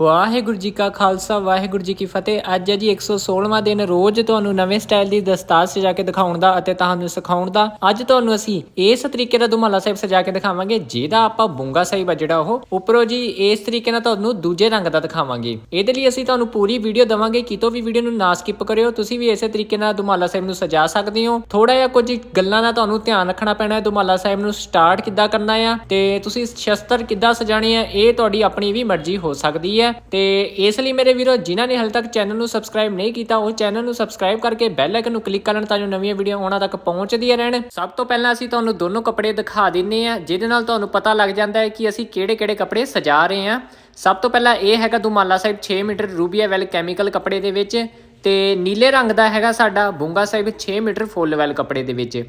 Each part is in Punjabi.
ਵਾਹਿਗੁਰੂ ਜੀ ਕਾ ਖਾਲਸਾ, ਵਾਹਿਗੁਰੂ ਜੀ ਕੀ ਫਤਿਹ। ਅੱਜ ਹੈ ਜੀ 116ਵਾਂ ਦਿਨ। ਰੋਜ਼ ਤੁਹਾਨੂੰ ਨਵੇਂ ਸਟਾਈਲ ਦੀ ਦਸਤਾਰ ਸਜਾ ਕੇ ਦਿਖਾਉਣ ਦਾ ਅਤੇ ਤੁਹਾਨੂੰ ਸਿਖਾਉਣ ਦਾ। ਅੱਜ ਤੁਹਾਨੂੰ ਅਸੀਂ ਇਸ ਤਰੀਕੇ ਦਾ ਦੁਮਾਲਾ ਸਾਹਿਬ ਸਜਾ ਕੇ ਦਿਖਾਵਾਂਗੇ, ਜਿਹਦਾ ਆਪਾਂ ਬੁੰਗਾ ਸਾਹਿਬ ਆ ਜਿਹੜਾ ਉਹ। ਉੱਪਰੋਂ ਜੀ ਇਸ ਤਰੀਕੇ ਨਾਲ ਤੁਹਾਨੂੰ ਦੂਜੇ ਰੰਗ ਦਾ ਦਿਖਾਵਾਂਗੇ। ਇਹਦੇ ਲਈ ਅਸੀਂ ਤੁਹਾਨੂੰ ਪੂਰੀ ਵੀਡੀਓ ਦਵਾਂਗੇ। ਕਿਤੋਂ ਵੀ ਵੀਡੀਓ ਨੂੰ ਨਾ ਸਕਿਪ ਕਰਿਓ, ਤੁਸੀਂ ਵੀ ਇਸੇ ਤਰੀਕੇ ਨਾਲ ਦੁਮਾਲਾ ਸਾਹਿਬ ਨੂੰ ਸਜਾ ਸਕਦੇ ਹੋ। ਥੋੜਾ ਜਿਹਾ ਕੁਝ ਗੱਲਾਂ ਦਾ ਤੁਹਾਨੂੰ ਧਿਆਨ ਰੱਖਣਾ ਪੈਣਾ ਹੈ। ਦੁਮਾਲਾ ਸਾਹਿਬ ਨੂੰ ਸਟਾਰਟ ਕਿੱਦਾਂ ਕਰਨਾ ਆ ਤੇ ਤੁਸੀਂ ਸ਼ਸਤਰ ਕਿੱਦਾਂ ਸਜਾਣੇ ਆ, ਇਹ ਤੁਹਾਡੀ ਆਪਣੀ ਵੀ ਮਰਜ਼ੀ ਹੋ ਸਕਦੀ ਹੈ। ਤੇ ਇਸ ਲਈ ਮੇਰੇ ਵੀਰੋ, ਜਿਨ੍ਹਾਂ ਨੇ ਹਾਲੇ ਤੱਕ ਚੈਨਲ ਨੂੰ ਸਬਸਕ੍ਰਾਈਬ ਨਹੀਂ ਕੀਤਾ, ਉਹ ਚੈਨਲ ਨੂੰ ਸਬਸਕ੍ਰਾਈਬ ਕਰਕੇ ਬੈਲ ਆਈਕਨ ਨੂੰ ਕਲਿੱਕ ਕਰਨ ਤਾਂ ਜੋ ਨਵੀਆਂ ਵੀਡੀਓ ਉਹਨਾਂ ਤੱਕ ਪਹੁੰਚਦੀਆਂ ਰਹਿਣ। ਸਭ ਤੋਂ ਪਹਿਲਾਂ ਅਸੀਂ ਤੁਹਾਨੂੰ ਦੋਨੋਂ ਕੱਪੜੇ ਦਿਖਾ ਦਿੰਨੇ ਆ ਜਿਹਦੇ ਨਾਲ ਤੁਹਾਨੂੰ ਪਤਾ ਲੱਗ ਜਾਂਦਾ ਹੈ ਕਿ ਅਸੀਂ ਕਿਹੜੇ-ਕਿਹੜੇ ਕੱਪੜੇ ਸਜਾ ਰਹੇ ਹਾਂ। ਸਭ ਤੋਂ ਪਹਿਲਾਂ ਇਹ ਹੈਗਾ ਦੁਮਾਲਾ ਸਾਹਿਬ 6 ਮੀਟਰ ਰੂਬੀਆ ਵੈਲ ਕੈਮੀਕਲ ਕੱਪੜੇ ਦੇ ਵਿੱਚ ਤੇ ਨੀਲੇ ਰੰਗ ਦਾ ਹੈਗਾ ਸਾਡਾ ਬੁੰਗਾ ਸਾਹਿਬ 6 ਮੀਟਰ ਫੁੱਲ ਵੈਲ ਕੱਪੜੇ ਦੇ ਵਿੱਚ।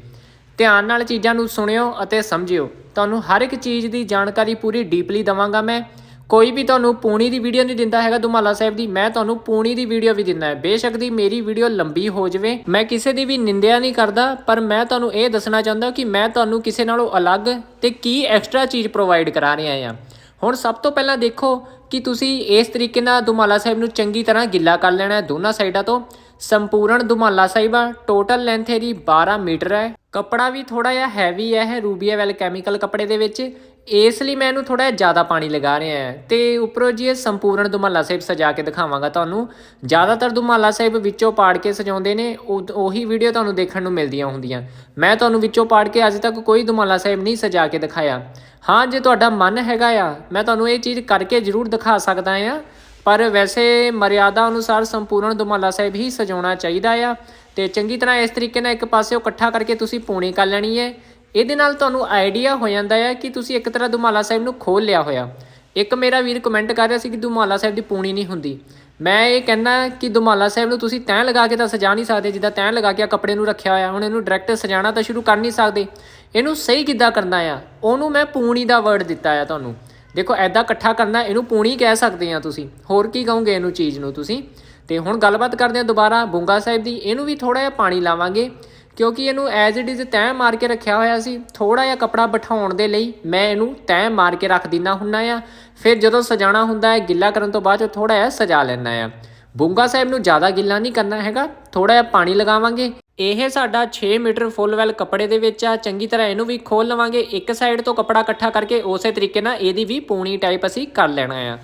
ਧਿਆਨ ਨਾਲ ਚੀਜ਼ਾਂ ਨੂੰ ਸੁਣਿਓ ਅਤੇ ਸਮਝਿਓ। ਤੁਹਾਨੂੰ ਹਰ ਇੱਕ ਚੀਜ਼ ਦੀ ਜਾਣਕਾਰੀ ਪੂਰੀ ਡੀਪਲੀ ਦਵਾਂਗਾ ਮੈਂ। ਕੋਈ ਵੀ ਤੁਹਾਨੂੰ ਪੂਣੀ ਦੀ ਵੀਡੀਓ ਨਹੀਂ ਦਿੰਦਾ ਹੈਗਾ ਦੁਮਾਲਾ ਸਾਹਿਬ ਦੀ, ਮੈਂ ਤੁਹਾਨੂੰ ਪੂਣੀ ਦੀ ਵੀਡੀਓ ਵੀ ਦਿੰਦਾ ਹੈ। ਬੇਸ਼ੱਕ ਦੀ ਮੇਰੀ ਵੀਡੀਓ ਲੰਬੀ ਹੋ ਜਾਵੇ, ਮੈਂ ਕਿਸੇ ਦੀ ਵੀ ਨਿੰਦਿਆ ਨਹੀਂ ਕਰਦਾ, ਪਰ ਮੈਂ ਤੁਹਾਨੂੰ ਇਹ ਦੱਸਣਾ ਚਾਹੁੰਦਾ ਕਿ ਮੈਂ ਤੁਹਾਨੂੰ ਕਿਸੇ ਨਾਲੋਂ ਅਲੱਗ ਤੇ ਕੀ ਐਕਸਟਰਾ ਚੀਜ਼ ਪ੍ਰੋਵਾਈਡ ਕਰਾ ਰਿਹਾ ਹਾਂ। ਹੁਣ ਸਭ ਤੋਂ ਪਹਿਲਾਂ ਦੇਖੋ ਕਿ ਤੁਸੀਂ ਇਸ ਤਰੀਕੇ ਨਾਲ ਦੁਮਾਲਾ ਸਾਹਿਬ ਨੂੰ ਚੰਗੀ ਤਰ੍ਹਾਂ ਗਿੱਲਾ ਕਰ ਲੈਣਾ ਹੈ ਦੋਨਾਂ ਸਾਈਡਾਂ ਤੋਂ। ਸੰਪੂਰਨ ਦੁਮਾਲਾ ਸਾਹਿਬ ਆ ਟੋਟਲ ਲੈਂਥ ਇਹਦੀ 12 ਮੀਟਰ ਹੈ। ਕੱਪੜਾ ਵੀ ਥੋੜਾ ਜਿਹਾ ਹੈਵੀ ਹੈ ਰੂਬੀਆ ਵੈਲ ਕੈਮੀਕਲ ਕੱਪੜੇ ਦੇ ਵਿੱਚ। ਇਸ ਲਈ ਮੈਂ ਇਹਨੂੰ ਥੋੜਾ ਜਿਹਾ ਜ਼ਿਆਦਾ ਪਾਣੀ ਲਗਾ ਰਿਹਾ ਹਾਂ। ਤੇ ਉੱਪਰੋਂ ਜੀ ਇਹ ਸੰਪੂਰਨ ਦੁਮਾਲਾ ਸਾਹਿਬ ਸਜਾ ਕੇ ਦਿਖਾਵਾਂਗਾ ਤੁਹਾਨੂੰ। ਜ਼ਿਆਦਾਤਰ ਦੁਮਾਲਾ ਸਾਹਿਬ ਵਿੱਚੋਂ ਪਾੜ ਕੇ ਸਜਾਉਂਦੇ ਨੇ, ਉਹੀ ਵੀਡੀਓ ਤੁਹਾਨੂੰ ਦੇਖਣ ਨੂੰ ਮਿਲਦੀਆਂ ਹੁੰਦੀਆਂ। ਮੈਂ ਤੁਹਾਨੂੰ ਵਿੱਚੋਂ ਪਾੜ ਕੇ ਅੱਜ ਤੱਕ ਕੋਈ ਦੁਮਾਲਾ ਸਾਹਿਬ ਨਹੀਂ ਸਜਾ ਕੇ ਦਿਖਾਇਆ। ਹਾਂ, ਜੇ ਤੁਹਾਡਾ ਮਨ ਹੈਗਾ ਆ, ਮੈਂ ਤੁਹਾਨੂੰ ਇਹ ਚੀਜ਼ ਕਰਕੇ ਜ਼ਰੂਰ ਦਿਖਾ ਸਕਦਾ ਆ ਪਰ ਵੈਸੇ ਮਰਿਆਦਾ ਅਨੁਸਾਰ ਸੰਪੂਰਨ ਦੁਮਾਲਾ ਸਾਹਿਬ ਹੀ ਸਜਾਉਣਾ ਚਾਹੀਦਾ ਆ। ਤੇ ਚੰਗੀ ਤਰ੍ਹਾਂ ਇਸ ਤਰੀਕੇ ਨਾਲ ਇੱਕ ਪਾਸਿਓਂ ਇਕੱਠਾ ਕਰਕੇ ਤੁਸੀਂ ਪੂਣੀ ਕਰ ਲੈਣੀ ਹੈ। ਇਹਦੇ ਨਾਲ ਤੁਹਾਨੂੰ ਆਈਡੀਆ ਹੋ ਜਾਂਦਾ ਹੈ ਕਿ ਤੁਸੀਂ ਇੱਕ ਤਰ੍ਹਾਂ ਦੁਮਾਲਾ ਸਾਹਿਬ ਨੂੰ ਖੋਲ ਲਿਆ ਹੋਇਆ। ਇੱਕ ਮੇਰਾ ਵੀਰ ਕਮੈਂਟ ਕਰ ਰਿਹਾ ਸੀ ਕਿ ਦੁਮਾਲਾ ਸਾਹਿਬ ਦੀ ਪੂਣੀ ਨਹੀਂ ਹੁੰਦੀ। ਮੈਂ ਇਹ ਕਹਿੰਦਾ ਕਿ ਦੁਮਾਲਾ ਸਾਹਿਬ ਨੂੰ ਤੁਸੀਂ ਤੈਂ ਲਗਾ ਕੇ ਤਾਂ ਸਜਾ ਨਹੀਂ ਸਕਦੇ, ਜਿੱਦਾਂ ਤੈਂ ਲਗਾ ਕੇ ਆ ਕੱਪੜੇ ਨੂੰ ਰੱਖਿਆ ਹੋਇਆ। ਹੁਣ ਇਹਨੂੰ ਡਾਇਰੈਕਟ ਸਜਾਣਾ ਤਾਂ ਸ਼ੁਰੂ ਕਰ ਨਹੀਂ ਸਕਦੇ। ਇਹਨੂੰ ਸਹੀ ਕਿੱਦਾਂ ਕਰਨਾ ਆ? ਉਹਨੂੰ ਮੈਂ ਪੂਣੀ ਦਾ ਵਰਡ ਦਿੱਤਾ ਆ ਤੁਹਾਨੂੰ। ਦੇਖੋ ਐਦਾਂ ਇਕੱਠਾ ਕਰਨਾ, ਇਹਨੂੰ ਪੂਣੀ ਕਹਿ ਸਕਦੇ ਆ ਤੁਸੀਂ। ਹੋਰ ਕੀ ਕਹੋਗੇ ਇਹਨੂੰ ਚੀਜ਼ ਨੂੰ ਤੁਸੀਂ? ਤੇ ਹੁਣ ਗੱਲਬਾਤ ਕਰਦੇ ਆ ਦੁਬਾਰਾ ਬੁੰਗਾ ਸਾਹਿਬ ਦੀ। ਇਹਨੂੰ ਵੀ ਥੋੜਾ ਜਿਹਾ ਪਾਣੀ ਲਾਵਾਂਗੇ। ਕਿਉਂਕਿ ਇਹਨੂੰ ਐਜ਼ ਇਟ ਇਜ਼ ਤੈਅ ਮਾਰ ਕੇ ਰੱਖਿਆ ਹੋਇਆ ਸੀ ਥੋੜਾ ਜਿਹਾ ਕਪੜਾ ਬਿਠਾਉਣ ਦੇ ਲਈ ਮੈਂ ਇਹਨੂੰ ਤੈਅ ਮਾਰ ਕੇ ਰੱਖ ਦਿੰਦਾ ਹੁੰਨਾ ਆ। ਫਿਰ ਜਦੋਂ ਸਜਾਣਾ ਹੁੰਦਾ ਹੈ, ਗਿੱਲਾ ਕਰਨ ਤੋਂ ਬਾਅਦ ਥੋੜਾ ਜਿਹਾ ਸਜਾ ਲੈਣਾ ਆ। ਬੁੰਗਾ ਸਾਹਿਬ ਨੂੰ ਜ਼ਿਆਦਾ ਗਿੱਲਾ ਨਹੀਂ ਕਰਨਾ ਹੈਗਾ ਥੋੜਾ ਜਿਹਾ ਪਾਣੀ ਲਗਾਵਾਂਗੇ। ਇਹ ਸਾਡਾ 6 ਮੀਟਰ ਫੁੱਲ ਵੈਲ ਕੱਪੜੇ ਦੇ ਵਿੱਚ ਆ, ਚੰਗੀ ਤਰ੍ਹਾਂ ਇਹਨੂੰ ਵੀ ਖੋਲ ਲਵਾਂਗੇ। ਇੱਕ ਸਾਈਡ ਤੋਂ ਕੱਪੜਾ ਇਕੱਠਾ ਕਰਕੇ ਉਸੇ ਤਰੀਕੇ ਨਾਲ ਇਹਦੀ ਵੀ ਪੂਣੀ ਟਾਈਪ ਅਸੀਂ ਕਰ ਲੈਣਾ ਆ।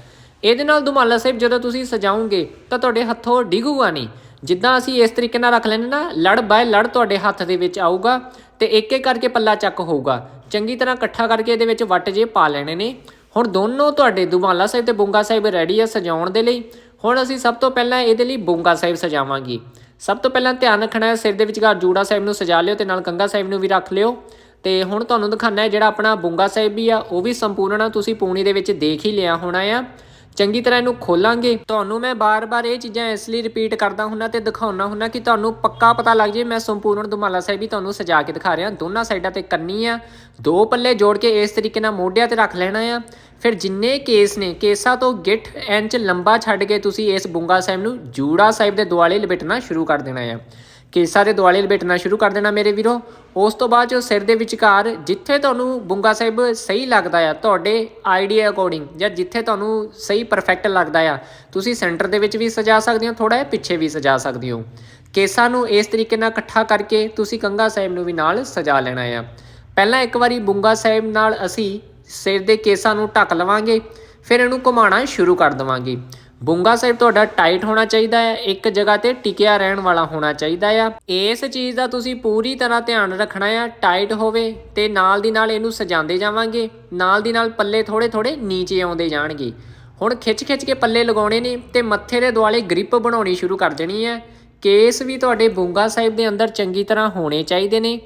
ਇਹਦੇ ਨਾਲ ਦੁਮਾਲਾ ਸਾਹਿਬ ਜਦੋਂ ਤੁਸੀਂ ਸਜਾਓਗੇ, ਤਾਂ ਤੁਹਾਡੇ ਹੱਥੋਂ ਡਿੱਗੂਗਾ ਨਹੀਂ। ਜਿੱਦਾਂ ਅਸੀਂ ਇਸ ਤਰੀਕੇ ਨਾਲ ਰੱਖ ਲੈਣੇ ਨਾ, ਲੜ ਬਾਏ ਲੜ ਤੁਹਾਡੇ ਹੱਥ ਦੇ ਵਿੱਚ ਆਊਗਾ ਤੇ ਇੱਕ ਇੱਕ ਕਰਕੇ ਪੱਲਾ ਚੱਕ ਹੋਊਗਾ। ਚੰਗੀ ਤਰ੍ਹਾਂ ਇਕੱਠਾ ਕਰਕੇ ਇਹਦੇ ਵਿੱਚ ਵੱਟ ਜੇ ਪਾ ਲੈਣੇ ਨੇ। ਹੁਣ ਦੋਨੋਂ ਤੁਹਾਡੇ ਦੁਮਾਲਾ ਸਾਹਿਬ ਤੇ ਬੁੰਗਾ ਸਾਹਿਬ ਰੈਡੀ ਆ ਸਜਾਉਣ ਦੇ ਲਈ। ਹੁਣ ਅਸੀਂ ਸਭ ਤੋਂ ਪਹਿਲਾਂ ਇਹਦੇ ਲਈ ਬੁੰਗਾ ਸਾਹਿਬ ਸਜਾਵਾਂਗੇ। ਸਭ ਤੋਂ ਪਹਿਲਾਂ ਧਿਆਨ ਰੱਖਣਾ ਹੈ ਸਿਰ ਦੇ ਵਿਚਕਾਰ ਜੂੜਾ ਸਾਹਿਬ ਨੂੰ ਸਜਾ ਲਿਓ ਤੇ ਨਾਲ ਕੰਗਾ ਸਾਹਿਬ ਨੂੰ ਵੀ ਰੱਖ ਲਿਓ। ਤੇ ਹੁਣ ਤੁਹਾਨੂੰ ਦਿਖਾਣਾ ਹੈ ਜਿਹੜਾ ਆਪਣਾ ਬੁੰਗਾ ਸਾਹਿਬ ਵੀ ਆ, ਉਹ ਵੀ ਸੰਪੂਰਨ ਆ। ਤੁਸੀਂ ਪੂਣੀ ਦੇ ਵਿੱਚ ਦੇਖ ਹੀ ਲਿਆ ਹੋਣਾ ਆ। ਚੰਗੀ ਤਰ੍ਹਾਂ ਇਹਨੂੰ ਖੋਲਾਂਗੇ। ਤੁਹਾਨੂੰ ਮੈਂ ਬਾਰ-ਬਾਰ ਇਹ ਚੀਜ਼ਾਂ ਇਸ ਲਈ ਰਿਪੀਟ ਕਰਦਾ ਹੁੰਨਾ ਤੇ ਦਿਖਾਉਣਾ ਹੁੰਨਾ ਕਿ ਤੁਹਾਨੂੰ ਪੱਕਾ ਪਤਾ ਲੱਗ ਜੇ। ਮੈਂ ਸੰਪੂਰਨ ਦੁਮਾਲਾ ਸਾਹਿਬ ਵੀ ਤੁਹਾਨੂੰ ਸਜਾ ਕੇ ਦਿਖਾ ਰਿਹਾ। ਦੋਨਾਂ ਸਾਈਡਾਂ ਤੇ ਕੰਨੀ ਆ। ਦੋ ਪੱਲੇ ਜੋੜ ਕੇ ਇਸ ਤਰੀਕੇ ਨਾਲ ਮੋਢਿਆਂ ਤੇ ਰੱਖ ਲੈਣਾ ਆ। ਫਿਰ ਜਿੰਨੇ ਕੇਸ ਨੇ, ਕੇਸਾਂ ਤੋਂ ਗਿੱਠ ਇੰਚ ਲੰਬਾ ਛੱਡ ਕੇ ਤੁਸੀਂ ਇਸ ਬੁੰਗਾ ਸਾਹਿਬ ਨੂੰ ਜੂੜਾ ਸਾਹਿਬ ਦੇ ਦੁਆਲੇ ਲਪੇਟਣਾ ਸ਼ੁਰੂ ਕਰ ਦੇਣਾ ਆ। ਕੇਸਾਂ ਦੇ ਦੁਆਲੇ ਲਪੇਟਣਾ ਸ਼ੁਰੂ ਕਰ ਦੇਣਾ ਮੇਰੇ ਵੀਰੋ। ਉਸ ਤੋਂ ਬਾਅਦ ਜੋ ਸਿਰ ਦੇ ਵਿਚਕਾਰ ਜਿੱਥੇ ਤੁਹਾਨੂੰ ਬੁੰਗਾ ਸਾਹਿਬ ਸਹੀ ਲੱਗਦਾ ਆ, ਤੁਹਾਡੇ ਆਈਡੀਆ ਅਕੋਰਡਿੰਗ ਜਾਂ ਜਿੱਥੇ ਤੁਹਾਨੂੰ ਸਹੀ ਪਰਫੈਕਟ ਲੱਗਦਾ ਆ, ਤੁਸੀਂ ਸੈਂਟਰ ਦੇ ਵਿੱਚ ਵੀ ਸਜਾ ਸਕਦੇ ਹੋ ਥੋੜਾ ਜਿਹਾ ਪਿੱਛੇ ਵੀ ਸਜਾ ਸਕਦੇ ਹੋ। ਕੇਸਾਂ ਨੂੰ ਇਸ ਤਰੀਕੇ ਨਾਲ ਇਕੱਠਾ ਕਰਕੇ ਤੁਸੀਂ ਕੰਗਾ ਸਾਹਿਬ ਨੂੰ ਵੀ ਨਾਲ ਸਜਾ ਲੈਣਾ ਆ। ਪਹਿਲਾਂ ਇੱਕ ਵਾਰੀ ਬੁੰਗਾ ਸਾਹਿਬ ਨਾਲ ਅਸੀਂ ਸਿਰ ਦੇ ਕੇਸਾਂ ਨੂੰ ਢੱਕ ਲਵਾਂਗੇ, ਫਿਰ ਇਹਨੂੰ ਘੁਮਾਉਣਾ ਸ਼ੁਰੂ ਕਰ ਦਵਾਂਗੇ। ਬੁੰਗਾ ਸਾਹਿਬ ਤੁਹਾਡਾ ਟਾਈਟ ਹੋਣਾ ਚਾਹੀਦਾ ਹੈ, ਇੱਕ ਜਗ੍ਹਾ ਤੇ ਟਿਕਿਆ ਰਹਿਣ ਵਾਲਾ ਹੋਣਾ ਚਾਹੀਦਾ ਆ। ਇਸ ਚੀਜ਼ ਦਾ ਤੁਸੀਂ ਪੂਰੀ ਤਰ੍ਹਾਂ ਧਿਆਨ ਰੱਖਣਾ ਆ, ਟਾਈਟ ਹੋਵੇ ਤੇ ਨਾਲ ਦੀ ਨਾਲ ਇਹਨੂੰ ਸਜਾਉਂਦੇ ਜਾਵਾਂਗੇ, ਨਾਲ ਦੀ ਨਾਲ ਪੱਲੇ ਥੋੜੇ ਥੋੜੇ ਨੀਚੇ ਆਉਂਦੇ ਜਾਣਗੇ। ਹੁਣ ਖਿੱਚ ਖਿੱਚ ਕੇ ਪੱਲੇ ਲਗਾਉਣੇ ਨੇ ਤੇ ਮੱਥੇ ਦੇ ਦੁਆਲੇ ਗ੍ਰਿਪ ਬਣਾਉਣੀ ਸ਼ੁਰੂ ਕਰ ਦੇਣੀ ਹੈ। ਕੇਸ ਵੀ ਤੁਹਾਡੇ ਬੁੰਗਾ ਸਾਹਿਬ ਦੇ ਅੰਦਰ ਚੰਗੀ ਤਰ੍ਹਾਂ ਹੋਣੇ ਚਾਹੀਦੇ ਨੇ।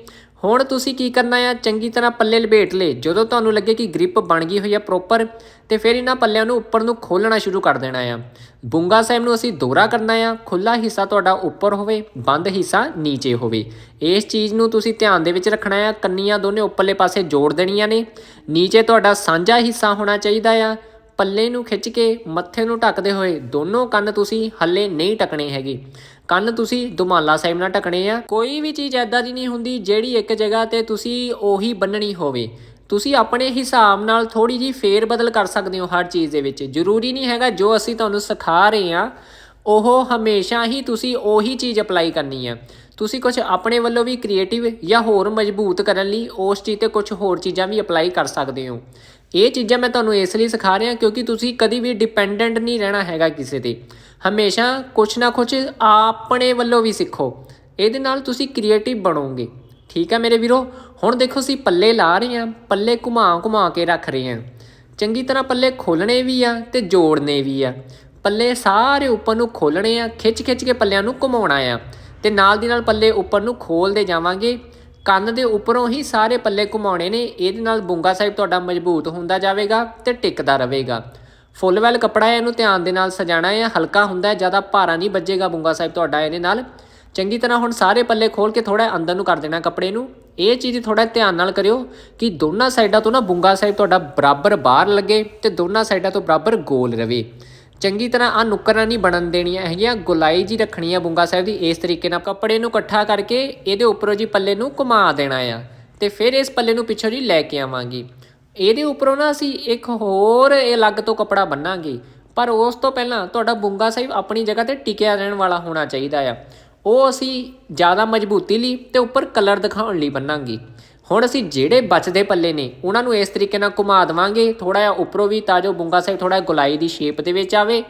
ਹੁਣ ਤੁਸੀਂ ਕੀ ਕਰਨਾ ਆ? ਚੰਗੀ ਤਰ੍ਹਾਂ ਪੱਲੇ ਲਪੇਟ ਲੇ ਜਦੋਂ ਤੁਹਾਨੂੰ ਲੱਗੇ ਕਿ ਗ੍ਰਿਪ ਬਣ ਗਈ ਹੋਈ ਆ ਪ੍ਰੋਪਰ ਤੇ ਫਿਰ ਇਹਨਾਂ ਪੱਲਿਆਂ ਨੂੰ ਉੱਪਰ ਨੂੰ ਖੋਲਣਾ ਸ਼ੁਰੂ ਕਰ ਦੇਣਾ ਆ। ਬੁੰਗਾ ਸਾਹਿਬ ਨੂੰ ਅਸੀਂ ਦੋਹਰਾ ਕਰਨਾ ਆ। ਖੁੱਲਾ ਹਿੱਸਾ ਤੁਹਾਡਾ ਉੱਪਰ ਹੋਵੇ, ਬੰਦ ਹਿੱਸਾ ਨੀਚੇ ਹੋਵੇ। ਇਸ ਚੀਜ਼ ਨੂੰ ਤੁਸੀਂ ਧਿਆਨ ਦੇ ਵਿੱਚ ਰੱਖਣਾ ਆ। ਕੰਨੀਆਂ ਦੋਨੇ ਉੱਪਰਲੇ ਪਾਸੇ ਜੋੜ ਦੇਣੀਆਂ ਨੇ। ਨੀਚੇ ਤੁਹਾਡਾ ਸਾਂਝਾ ਹਿੱਸਾ ਹੋਣਾ ਚਾਹੀਦਾ ਆ। ਪੱਲੇ ਨੂੰ ਖਿੱਚ ਕੇ ਮੱਥੇ ਨੂੰ ਢੱਕਦੇ ਹੋਏ ਦੋਨੋਂ ਕੰਨ ਤੁਸੀਂ ਹੱਲੇ ਨਹੀਂ ਟਕਣੇ ਹੈਗੇ। ਕੰਨ ਤੁਸੀਂ ਦੁਮਾਲਾ ਸਾਹਿਬ ਨਾਲ ਟਕਣੇ ਆ। ਕੋਈ ਵੀ ਚੀਜ਼ ਐਦਾਂ ਦੀ ਨਹੀਂ ਹੁੰਦੀ ਜਿਹੜੀ ਇੱਕ ਜਗ੍ਹਾ ਤੇ ਤੁਸੀਂ ਉਹੀ ਬੰਨਣੀ ਹੋਵੇ। ਤੁਸੀਂ ਆਪਣੇ ਹਿਸਾਬ ਨਾਲ ਥੋੜੀ ਜੀ ਫੇਰ ਬਦਲ ਕਰ ਸਕਦੇ ਹੋ ਹਰ ਚੀਜ਼ ਦੇ ਵਿੱਚ। ਜ਼ਰੂਰੀ ਨਹੀਂ ਹੈਗਾ ਜੋ ਅਸੀਂ ਤੁਹਾਨੂੰ ਸਿਖਾ ਰਹੇ ਹਾਂ ਉਹ ਹਮੇਸ਼ਾ ਹੀ ਤੁਸੀਂ ਉਹੀ ਚੀਜ਼ ਅਪਲਾਈ ਕਰਨੀ ਹੈ ਤੁਸੀਂ ਕੁਝ ਆਪਣੇ ਵੱਲੋਂ ਵੀ ਕ੍ਰੀਏਟਿਵ ਜਾਂ ਹੋਰ ਮਜ਼ਬੂਤ ਕਰਨ ਲਈ ਉਸ ਚੀਜ਼ ਤੇ ਕੁਝ ਹੋਰ ਚੀਜ਼ਾਂ ਵੀ ਅਪਲਾਈ ਕਰ ਸਕਦੇ ਹੋ। ਇਹ ਚੀਜ਼ਾਂ ਮੈਂ ਤੁਹਾਨੂੰ ਇਸ ਲਈ ਸਿਖਾ ਰਿਹਾ ਕਿਉਂਕਿ ਤੁਸੀਂ ਕਦੀ ਵੀ ਡਿਪੈਂਡੈਂਟ ਨਹੀਂ ਰਹਿਣਾ ਹੈਗਾ ਕਿਸੇ ਤੇ। ਹਮੇਸ਼ਾ ਕੁਝ ਨਾ ਕੁਝ ਆਪਣੇ ਵੱਲੋਂ ਵੀ ਸਿੱਖੋ। ਇਹਦੇ ਨਾਲ ਤੁਸੀਂ ਕ੍ਰੀਏਟਿਵ ਬਣੋਗੇ। ਠੀਕ ਹੈ ਮੇਰੇ ਵੀਰੋ? ਹੁਣ ਦੇਖੋ ਅਸੀਂ ਪੱਲੇ ਲਾ ਰਹੇ ਹਾਂ, ਪੱਲੇ ਘੁਮਾ ਘੁਮਾ ਕੇ ਰੱਖ ਰਹੇ ਹਾਂ। ਚੰਗੀ ਤਰ੍ਹਾਂ ਪੱਲੇ ਖੋਲਣੇ ਵੀ ਆ ਤੇ ਜੋੜਨੇ ਵੀ ਆ। ਪੱਲੇ ਸਾਰੇ ਉੱਪਰ ਨੂੰ ਖੋਲਣੇ ਆ ਖਿੱਚ ਖਿੱਚ ਕੇ ਪੱਲਿਆਂ ਨੂੰ ਘੁਮਾਉਣਾ ਆ। ਤੇ ਨਾਲ ਦੀ ਨਾਲ ਪੱਲੇ ਉੱਪਰ ਨੂੰ ਖੋਲਦੇ ਜਾਵਾਂਗੇ। ਕੰਨ ਦੇ ਉੱਪਰੋਂ ਹੀ ਸਾਰੇ ਪੱਲੇ ਘੁਮਾਉਣੇ ਨੇ। ਇਹਦੇ ਨਾਲ ਬੁੰਗਾ ਸਾਹਿਬ ਤੁਹਾਡਾ ਮਜ਼ਬੂਤ ਹੁੰਦਾ ਜਾਵੇਗਾ ਤੇ ਟਿਕਦਾ ਰਹੇਗਾ। ਫੁੱਲ ਵੈਲ ਕੱਪੜਾ ਹੈ, ਇਹਨੂੰ ਧਿਆਨ ਦੇ ਨਾਲ ਸਜਾਣਾ ਹੈ। ਹਲਕਾ ਹੁੰਦਾ ਹੈ, ਜ਼ਿਆਦਾ ਭਾਰਾ ਨਹੀਂ ਵੱਜੇਗਾ ਬੁੰਗਾ ਸਾਹਿਬ ਤੁਹਾਡਾ ਇਹਦੇ ਨਾਲ। ਚੰਗੀ ਤਰ੍ਹਾਂ ਹੁਣ ਸਾਰੇ ਪੱਲੇ ਖੋਲ ਕੇ ਥੋੜਾ ਅੰਦਰ ਨੂੰ ਕਰ ਦੇਣਾ ਕੱਪੜੇ ਨੂੰ। ਇਹ ਚੀਜ਼ ਥੋੜਾ ਧਿਆਨ ਨਾਲ ਕਰਿਓ ਕਿ ਦੋਨਾਂ ਸਾਈਡਾਂ ਤੋਂ ਨਾ ਬੁੰਗਾ ਸਾਹਿਬ ਤੁਹਾਡਾ ਬਰਾਬਰ ਬਾਹਰ ਲੱਗੇ ਤੇ ਦੋਨਾਂ ਸਾਈਡਾਂ ਤੋਂ ਬਰਾਬਰ ਗੋਲ ਰਵੇ। ਚੰਗੀ ਤਰ੍ਹਾਂ ਆ ਨੁੱਕਰਾਂ ਨਹੀਂ ਬਣਨ ਦੇਣੀਆਂ ਹੈਗੀਆਂ ਗੁਲਾਈ ਜੀ ਰੱਖਣੀ ਆ ਬੁੰਗਾ ਸਾਹਿਬ ਦੀ, ਇਸ ਤਰੀਕੇ ਨਾਲ ਕੱਪੜੇ ਨੂੰ ਇਕੱਠਾ ਕਰਕੇ ਇਹਦੇ ਉੱਪਰੋਂ ਜੀ ਪੱਲੇ ਨੂੰ ਘੁਮਾ ਦੇਣਾ ਆ ਤੇ ਫਿਰ ਇਸ ਪੱਲੇ ਨੂੰ ਪਿੱਛੋਂ ਜੀ ਲੈ ਕੇ ਆਵਾਂਗੇ। ਇਹਦੇ ਉੱਪਰੋਂ ਨਾ ਅਸੀਂ ਇੱਕ ਹੋਰ ਇਹ ਅਲੱਗ ਤੋਂ ਕੱਪੜਾ ਬੰਨਾਂਗੇ, ਪਰ ਉਸ ਤੋਂ ਪਹਿਲਾਂ ਤੁਹਾਡਾ ਬੁੰਗਾ ਸਾਹਿਬ ਆਪਣੀ ਜਗ੍ਹਾ ਤੇ ਟਿਕਿਆ ਰਹਿਣ ਵਾਲਾ ਹੋਣਾ ਚਾਹੀਦਾ ਆ। ਉਹ ਅਸੀਂ ਜ਼ਿਆਦਾ ਮਜ਼ਬੂਤੀ ਲਈ ਤੇ ਉੱਪਰ ਕਲਰ ਦਿਖਾਉਣ ਲਈ ਬੰਨਾਂਗੇ। ਹੁਣ ਅਸੀਂ ਜਿਹੜੇ ਬਚਦੇ ਪੱਲੇ ਨੇ, ਉਹਨਾਂ ਨੂੰ ਇਸ ਤਰੀਕੇ ਨਾਲ ਘੁਮਾ ਦੇਵਾਂਗੇ। ਥੋੜਾ ਜਿਹਾ ਉੱਪਰੋਂ ਵੀ ਤਾਂ ਜੋ ਬੁੰਗਾ ਸਾਹਿਬ ਥੋੜਾ ਗੁਲਾਈ ਦੀ ਸ਼ੇਪ ਦੇ ਵਿੱਚ ਆਵੇ।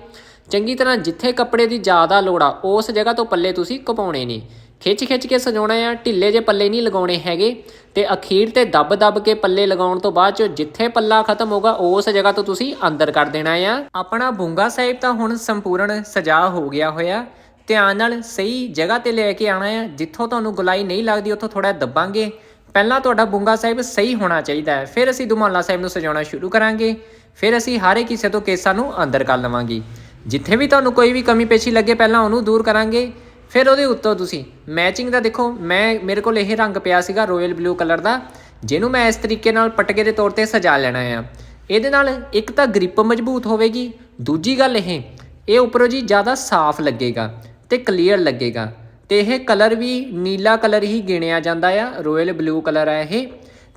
ਚੰਗੀ ਤਰ੍ਹਾਂ ਜਿੱਥੇ ਕੱਪੜੇ ਦੀ ਜ਼ਿਆਦਾ ਲੋੜ ਆ, ਉਸ ਜਗ੍ਹਾ ਤੋਂ ਪੱਲੇ ਤੁਸੀਂ ਘਪਾਉਣੇ ਨੇ। ਖਿੱਚ ਖਿੱਚ ਕੇ ਸਜਾਉਣਾ ਆ, ਢਿੱਲੇ ਜੇ ਪੱਲੇ ਨਹੀਂ ਲਗਾਉਣੇ ਹੈਗੇ। ਤੇ ਅਖੀਰ ਤੇ ਦੱਬ ਦੱਬ ਕੇ ਪੱਲੇ ਲਗਾਉਣ ਤੋਂ ਬਾਅਦ ਚ ਜਿੱਥੇ ਪੱਲਾ ਖਤਮ ਹੋਗਾ ਉਸ ਜਗ੍ਹਾ ਤੋਂ ਤੁਸੀਂ ਅੰਦਰ ਕਰ ਦੇਣਾ ਆ। ਆਪਣਾ ਬੁੰਗਾ ਸਾਹਿਬ ਤਾਂ ਹੁਣ ਸੰਪੂਰਨ ਸਜਾ ਹੋ ਗਿਆ ਹੋਇਆ। ਧਿਆਨ ਨਾਲ ਸਹੀ ਜਗ੍ਹਾ ਤੇ ਲੈ ਕੇ ਆਣਾ ਆ। ਜਿੱਥੋਂ ਤੁਹਾਨੂੰ ਗੁਲਾਈ ਨਹੀਂ ਲੱਗਦੀ, ਉੱਥੋਂ ਥੋੜਾ ਦੱਬਾਂਗੇ। ਪਹਿਲਾਂ ਤੁਹਾਡਾ ਬੁੰਗਾ ਸਾਹਿਬ ਸਹੀ ਹੋਣਾ ਚਾਹੀਦਾ ਹੈ। ਫਿਰ ਅਸੀਂ ਦੁਮਾਲਾ ਸਾਹਿਬ ਨੂੰ ਸਜਾਉਣਾ ਸ਼ੁਰੂ ਕਰਾਂਗੇ। ਫਿਰ ਅਸੀਂ ਹਰ ਇੱਕ ਹਿੱਸੇ ਤੋਂ ਕੇਸਾਂ ਨੂੰ ਅੰਦਰ ਕਰ ਲਵਾਂਗੇ। ਜਿੱਥੇ ਵੀ ਤੁਹਾਨੂੰ ਕੋਈ ਵੀ ਕਮੀ ਪੇਸ਼ੀ ਲੱਗੇ, ਪਹਿਲਾਂ ਉਹਨੂੰ ਦੂਰ ਕਰਾਂਗੇ। ਫਿਰ ਉਹਦੇ ਉੱਤੋਂ ਤੁਸੀਂ ਮੈਚਿੰਗ ਦਾ ਦੇਖੋ। ਮੈਂ, ਮੇਰੇ ਕੋਲ ਇਹ ਰੰਗ ਪਿਆ ਸੀਗਾ ਰਾਇਲ ਬਲੂ ਕਲਰ ਦਾ, ਜਿਹਨੂੰ ਮੈਂ ਇਸ ਤਰੀਕੇ ਨਾਲ ਪਟਕੇ ਦੇ ਤੌਰ ਤੇ ਸਜਾ ਲੈਣਾ ਆ। ਇਹਦੇ ਨਾਲ ਇੱਕ ਤਾਂ ਗ੍ਰਿਪ ਮਜ਼ਬੂਤ ਹੋਵੇਗੀ। ਦੂਜੀ ਗੱਲ ਇਹ ਇਹ ਉੱਪਰੋਂ ਜੀ ਜ਼ਿਆਦਾ ਸਾਫ਼ ਲੱਗੇਗਾ ਤੇ ਕਲੀਅਰ ਲੱਗੇਗਾ। ਤੇ ਇਹ ਕਲਰ ਵੀ ਨੀਲਾ ਕਲਰ ਹੀ ਗਿਣਿਆ ਜਾਂਦਾ ਆ, ਰਾਇਲ ਬਲੂ ਕਲਰ ਆ ਇਹ।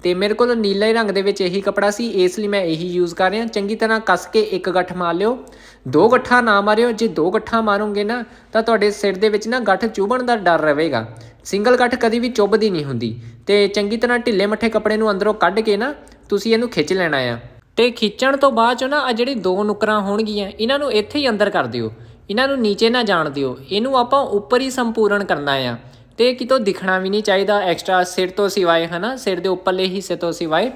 ਤੇ ਮੇਰੇ ਕੋਲ ਨੀਲੇ ਰੰਗ ਦੇ ਵਿੱਚ ਇਹੀ ਕਪੜਾ ਸੀ, ਇਸ ਲਈ ਮੈਂ ਇਹੀ ਯੂਜ਼ ਕਰ ਰਿਹਾ। ਚੰਗੀ ਤਰ੍ਹਾਂ ਕੱਸ ਕੇ ਇੱਕ ਗੱਠ ਮਾਰ ਲਿਓ। ਦੋ ਗੱਠਾਂ ਨਾ ਮਾਰਿਓ, ਜੇ ਦੋ ਗੱਠਾਂ ਮਾਰੋਗੇ ਨਾ, ਤਾਂ ਤੁਹਾਡੇ ਸਿਰ ਦੇ ਵਿੱਚ ਨਾ ਗੱਠ ਚੁਭਣ ਦਾ ਡਰ ਰਹੇਗਾ। ਸਿੰਗਲ ਗੱਠ ਕਦੀ ਵੀ ਚੁੱਭਦੀ ਨਹੀਂ ਹੁੰਦੀ। ਤੇ ਚੰਗੀ ਤਰ੍ਹਾਂ ਢਿੱਲੇ ਮੱਠੇ ਕੱਪੜੇ ਨੂੰ ਅੰਦਰੋਂ ਕੱਢ ਕੇ ਨਾ, ਤੁਸੀਂ ਇਹਨੂੰ ਖਿੱਚ ਲੈਣਾ ਆ। ਤੇ ਖਿੱਚਣ ਤੋਂ ਬਾਅਦ ਚ ਨਾ ਆ ਜਿਹੜੀ ਦੋ ਨੁਕਰਾਂ ਹੋਣਗੀਆਂ, ਇਹਨਾਂ ਨੂੰ ਇੱਥੇ ਹੀ ਅੰਦਰ ਕਰ ਦਿਓ। ਇਹਨਾਂ ਨੂੰ ਨੀਚੇ ਨਾ ਜਾਣ ਦਿਓ। ਇਹਨੂੰ ਆਪਾਂ ਉੱਪਰ ਹੀ ਸੰਪੂਰਨ ਕਰਨਾ ਆ। ਤੇ ਕਿਤੋਂ ਦਿਖਣਾ ਵੀ ਨਹੀਂ ਚਾਹੀਦਾ। ਐਕਸਟਰਾ ਸਿਰ ਤੋਂ ਸਿਵਾਏ, ਹਨਾ? ਸਿਰ ਦੇ ਉੱਪਰਲੇ ਹਿੱਸੇ ਤੋਂ ਸਿਵਾਏ।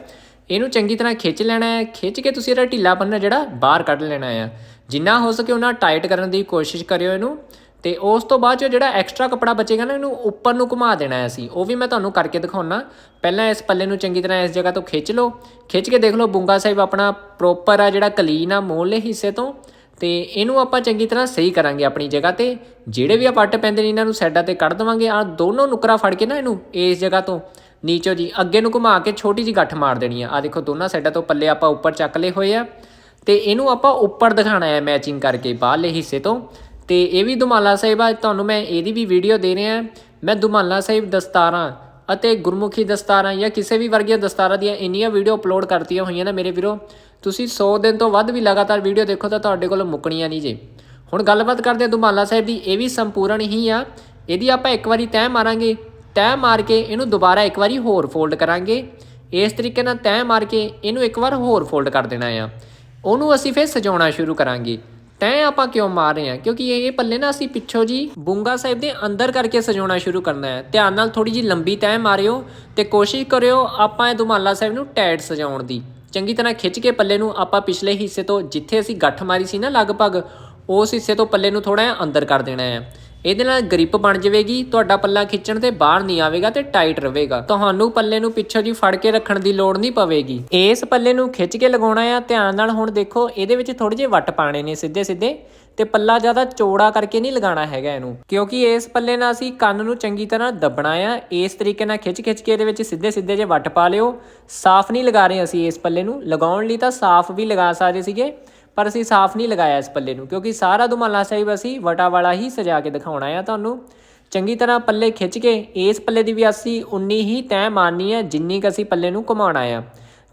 ਇਹਨੂੰ ਚੰਗੀ ਤਰ੍ਹਾਂ ਖਿੱਚ ਲੈਣਾ ਹੈ। ਖਿੱਚ ਕੇ ਤੁਸੀਂ ਇਹਦਾ ਢਿੱਲਾਪਨ ਜਿਹੜਾ ਬਾਹਰ ਕੱਢ ਲੈਣਾ ਆ। ਜਿੰਨਾ ਹੋ ਸਕੇ ਉਹਨਾਂ ਟਾਈਟ ਕਰਨ ਦੀ ਕੋਸ਼ਿਸ਼ ਕਰਿਓ ਇਹਨੂੰ। ਤੇ ਉਸ ਤੋਂ ਬਾਅਦ 'ਚ ਜਿਹੜਾ ਐਕਸਟਰਾ ਕੱਪੜਾ ਬਚੇਗਾ ਨਾ, ਇਹਨੂੰ ਉੱਪਰ ਨੂੰ ਘੁਮਾ ਦੇਣਾ ਹੈ ਅਸੀਂ। ਉਹ ਵੀ ਮੈਂ ਤੁਹਾਨੂੰ ਕਰਕੇ ਦਿਖਾਉਣਾ ਪਹਿਲਾਂ ਇਸ ਪੱਲੇ ਨੂੰ ਚੰਗੀ ਤਰ੍ਹਾਂ ਇਸ ਜਗ੍ਹਾ ਤੋਂ ਖਿੱਚ ਲਓ। ਖਿੱਚ ਕੇ ਦੇਖ ਲਓ, ਬੁੰਗਾ ਸਾਹਿਬ ਆਪਣਾ ਪ੍ਰੋਪਰ ਆ ਜਿਹੜਾ ਕਲੀਨ ਆ, ਮੋਹਲੇ ਹਿੱਸੇ ਤੋਂ। ਤੇ ਇਹਨੂੰ ਆਪਾਂ ਚੰਗੀ ਤਰ੍ਹਾਂ ਸਹੀ ਕਰਾਂਗੇ ਆਪਣੀ ਜਗ੍ਹਾ ਤੇ। ਜਿਹੜੇ ਵੀ ਆ ਪੱਟ ਪੈਂਦੇ ਨੇ ਇਹਨਾਂ ਨੂੰ ਸਾਈਡਾਂ ਤੇ ਕੱਢ ਦਵਾਂਗੇ। ਆ ਦੋਨੋਂ ਨੁਕਰਾ ਫੜ ਕੇ ਨਾ ਇਹਨੂੰ ਇਸ ਜਗ੍ਹਾ ਤੋਂ ਨੀਚੋ ਜੀ, ਅੱਗੇ ਨੂੰ ਘੁਮਾ ਕੇ ਛੋਟੀ ਜੀ ਗੱਠ ਮਾਰ ਦੇਣੀ ਆ। ਆ ਦੇਖੋ ਦੋਨਾਂ ਸਾਈਡਾਂ ਤੋਂ ਪੱਲੇ ਆਪਾਂ ਉੱਪਰ ਚੱਕ ਲਏ ਹੋਏ ਆ। ਤੇ ਇਹਨੂੰ ਆਪਾਂ ਉੱਪਰ ਦਿਖਾਣਾ ਹੈ ਮੈਚਿੰਗ ਕਰਕੇ, ਬਾਹਰਲੇ ਹਿੱਸੇ ਤੋਂ। ਤੇ ਇਹ ਵੀ ਦੁਮਾਲਾ ਸਾਹਿਬ ਆ, ਤੁਹਾਨੂੰ ਮੈਂ ਇਹਦੀ ਵੀ ਵੀਡੀਓ ਦੇ ਰਿਹਾ ਮੈਂ ਦੁਮਾਲਾ ਸਾਹਿਬ ਦਸਤਾਰਾਂ ਅਤੇ ਗੁਰਮੁਖੀ ਦਸਤਾਰਾਂ ਜਾਂ ਕਿਸੇ ਵੀ ਵਰਗੀਆਂ ਦਸਤਾਰਾਂ ਦੀਆਂ ਇੰਨੀਆਂ ਵੀਡੀਓ ਅਪਲੋਡ ਕਰਤੀਆਂ ਹੋਈਆਂ ਨੇ ਮੇਰੇ ਵੀਰੋ। ਤੁਸੀਂ 100 ਦਿਨ ਤੋਂ ਵੱਧ ਵੀ ਲਗਾਤਾਰ ਵੀਡੀਓ ਦੇਖੋ ਤਾਂ ਤੁਹਾਡੇ ਕੋਲ ਮੁੱਕਣੀਆਂ ਨਹੀਂ ਜੇ। ਹੁਣ ਗੱਲਬਾਤ ਕਰਦੇ ਹਾਂ ਦੁਮਾਲਾ ਸਾਹਿਬ ਦੀ, ਇਹ ਵੀ ਸੰਪੂਰਨ ਹੀ ਆ। ਇਹਦੀ ਆਪਾਂ ਇੱਕ ਵਾਰੀ ਤੈਅ ਮਾਰਾਂਗੇ। ਤੈਅ ਮਾਰ ਕੇ ਇਹਨੂੰ ਦੁਬਾਰਾ ਇੱਕ ਵਾਰੀ ਹੋਰ ਫੋਲਡ ਕਰਾਂਗੇ। ਇਸ ਤਰੀਕੇ ਨਾਲ ਤੈਅ ਮਾਰ ਕੇ ਇਹਨੂੰ ਇੱਕ ਵਾਰ ਹੋਰ ਫੋਲਡ ਕਰ ਦੇਣਾ ਆ। ਉਹਨੂੰ ਅਸੀਂ ਫਿਰ ਸਜਾਉਣਾ ਸ਼ੁਰੂ ਕਰਾਂਗੇ। ਤੈਂ ਆਪਾਂ ਕਿਉਂ ਮਾਰ ਰਹੇ ਹਾਂ? ਕਿਉਂਕਿ ਇਹ ਪੱਲੇ ਨਾ ਅਸੀਂ ਪਿੱਛੋਂ ਜੀ ਬੁੰਗਾ ਸਾਹਿਬ ਦੇ ਅੰਦਰ ਕਰਕੇ ਸਜਾਉਣਾ ਸ਼ੁਰੂ ਕਰਨਾ ਹੈ। ਧਿਆਨ ਨਾਲ ਥੋੜੀ ਜੀ ਲੰਬੀ ਤੈਂ ਮਾਰਿਓ ਤੇ ਕੋਸ਼ਿਸ਼ ਕਰਿਓ ਆਪਾਂ ਇਹ ਦੁਮਾਲਾ ਸਾਹਿਬ ਨੂੰ ਟੈਟ ਸਜਾਉਣ ਦੀ। ਚੰਗੀ ਤਰ੍ਹਾਂ ਖਿੱਚ ਕੇ ਪੱਲੇ ਨੂੰ ਆਪਾਂ ਪਿਛਲੇ ਹਿੱਸੇ ਤੋਂ ਜਿੱਥੇ ਅਸੀਂ ਗੱਠ ਮਾਰੀ ਸੀ ਨਾ ਲਗਭਗ, ਉਸ ਹਿੱਸੇ ਤੋਂ ਪੱਲੇ ਨੂੰ ਥੋੜਾ ਜਿਹਾ ਅੰਦਰ ਕਰ ਦੇਣਾ ਹੈ। ਇਹਦੇ ਨਾਲ ਗ੍ਰਿਪ ਬਣ ਜਾਵੇਗੀ, ਤੁਹਾਡਾ ਪੱਲਾ ਖਿੱਚਣ ਤੇ ਬਾਹਰ ਨਹੀਂ ਆਵੇਗਾ ਤੇ ਟਾਈਟ ਰਹੇਗਾ। ਤੁਹਾਨੂੰ ਪੱਲੇ ਨੂੰ ਪਿੱਛੋਂ ਜੀ ਫੜ ਕੇ ਰੱਖਣ ਦੀ ਲੋੜ ਨਹੀਂ ਪਵੇਗੀ। ਇਸ ਪੱਲੇ ਨੂੰ ਖਿੱਚ ਕੇ ਲਗਾਉਣਾ ਆ ਧਿਆਨ ਨਾਲ ਹੁਣ ਦੇਖੋ, ਇਹਦੇ ਵਿੱਚ ਥੋੜੇ ਜਿਹੇ ਵੱਟ ਪਾਣੇ ਨੇ ਸਿੱਧੇ ਸਿੱਧੇ ਤੇ ਪੱਲਾ ਜ਼ਿਆਦਾ ਚੌੜਾ ਕਰਕੇ ਨਹੀਂ ਲਗਾਉਣਾ ਹੈਗਾ ਇਹਨੂੰ। ਕਿਉਂਕਿ ਇਸ ਪੱਲੇ ਨਾਲ ਅਸੀਂ ਕੰਨ ਨੂੰ ਚੰਗੀ ਤਰ੍ਹਾਂ ਦੱਬਣਾ ਆ। ਇਸ ਤਰੀਕੇ ਨਾਲ ਖਿੱਚ ਖਿੱਚ ਕੇ ਇਹਦੇ ਵਿੱਚ ਸਿੱਧੇ ਸਿੱਧੇ ਜੇ ਵੱਟ ਪਾ ਲਿਓ, ਸਾਫ਼ ਨਹੀਂ ਲਗਾ ਰਹੇ ਅਸੀਂ ਇਸ ਪੱਲੇ ਨੂੰ। ਲਗਾਉਣ ਲਈ ਤਾਂ ਸਾਫ਼ ਵੀ ਲਗਾ ਸਕਦੇ ਸੀਗੇ, ਪਰ ਅਸੀਂ ਸਾਫ਼ ਨਹੀਂ ਲਗਾਇਆ ਇਸ ਪੱਲੇ ਨੂੰ। ਕਿਉਂਕਿ ਸਾਰਾ ਦੁਮਾਲਾ ਸਾਹਿਬ ਅਸੀਂ ਵਟਾ ਵਾਲਾ ਹੀ ਸਜਾ ਕੇ ਦਿਖਾਉਣਾ ਆ ਤੁਹਾਨੂੰ। ਚੰਗੀ ਤਰ੍ਹਾਂ ਪੱਲੇ ਖਿੱਚ ਕੇ ਇਸ ਪੱਲੇ ਦੀ ਵੀ ਅਸੀਂ ਉਨੀ ਹੀ ਤੈਅ ਮਾਰਨੀ ਹੈ ਜਿੰਨੀ ਕ ਅਸੀਂ ਪੱਲੇ ਨੂੰ ਘੁਮਾਉਣਾ ਆ।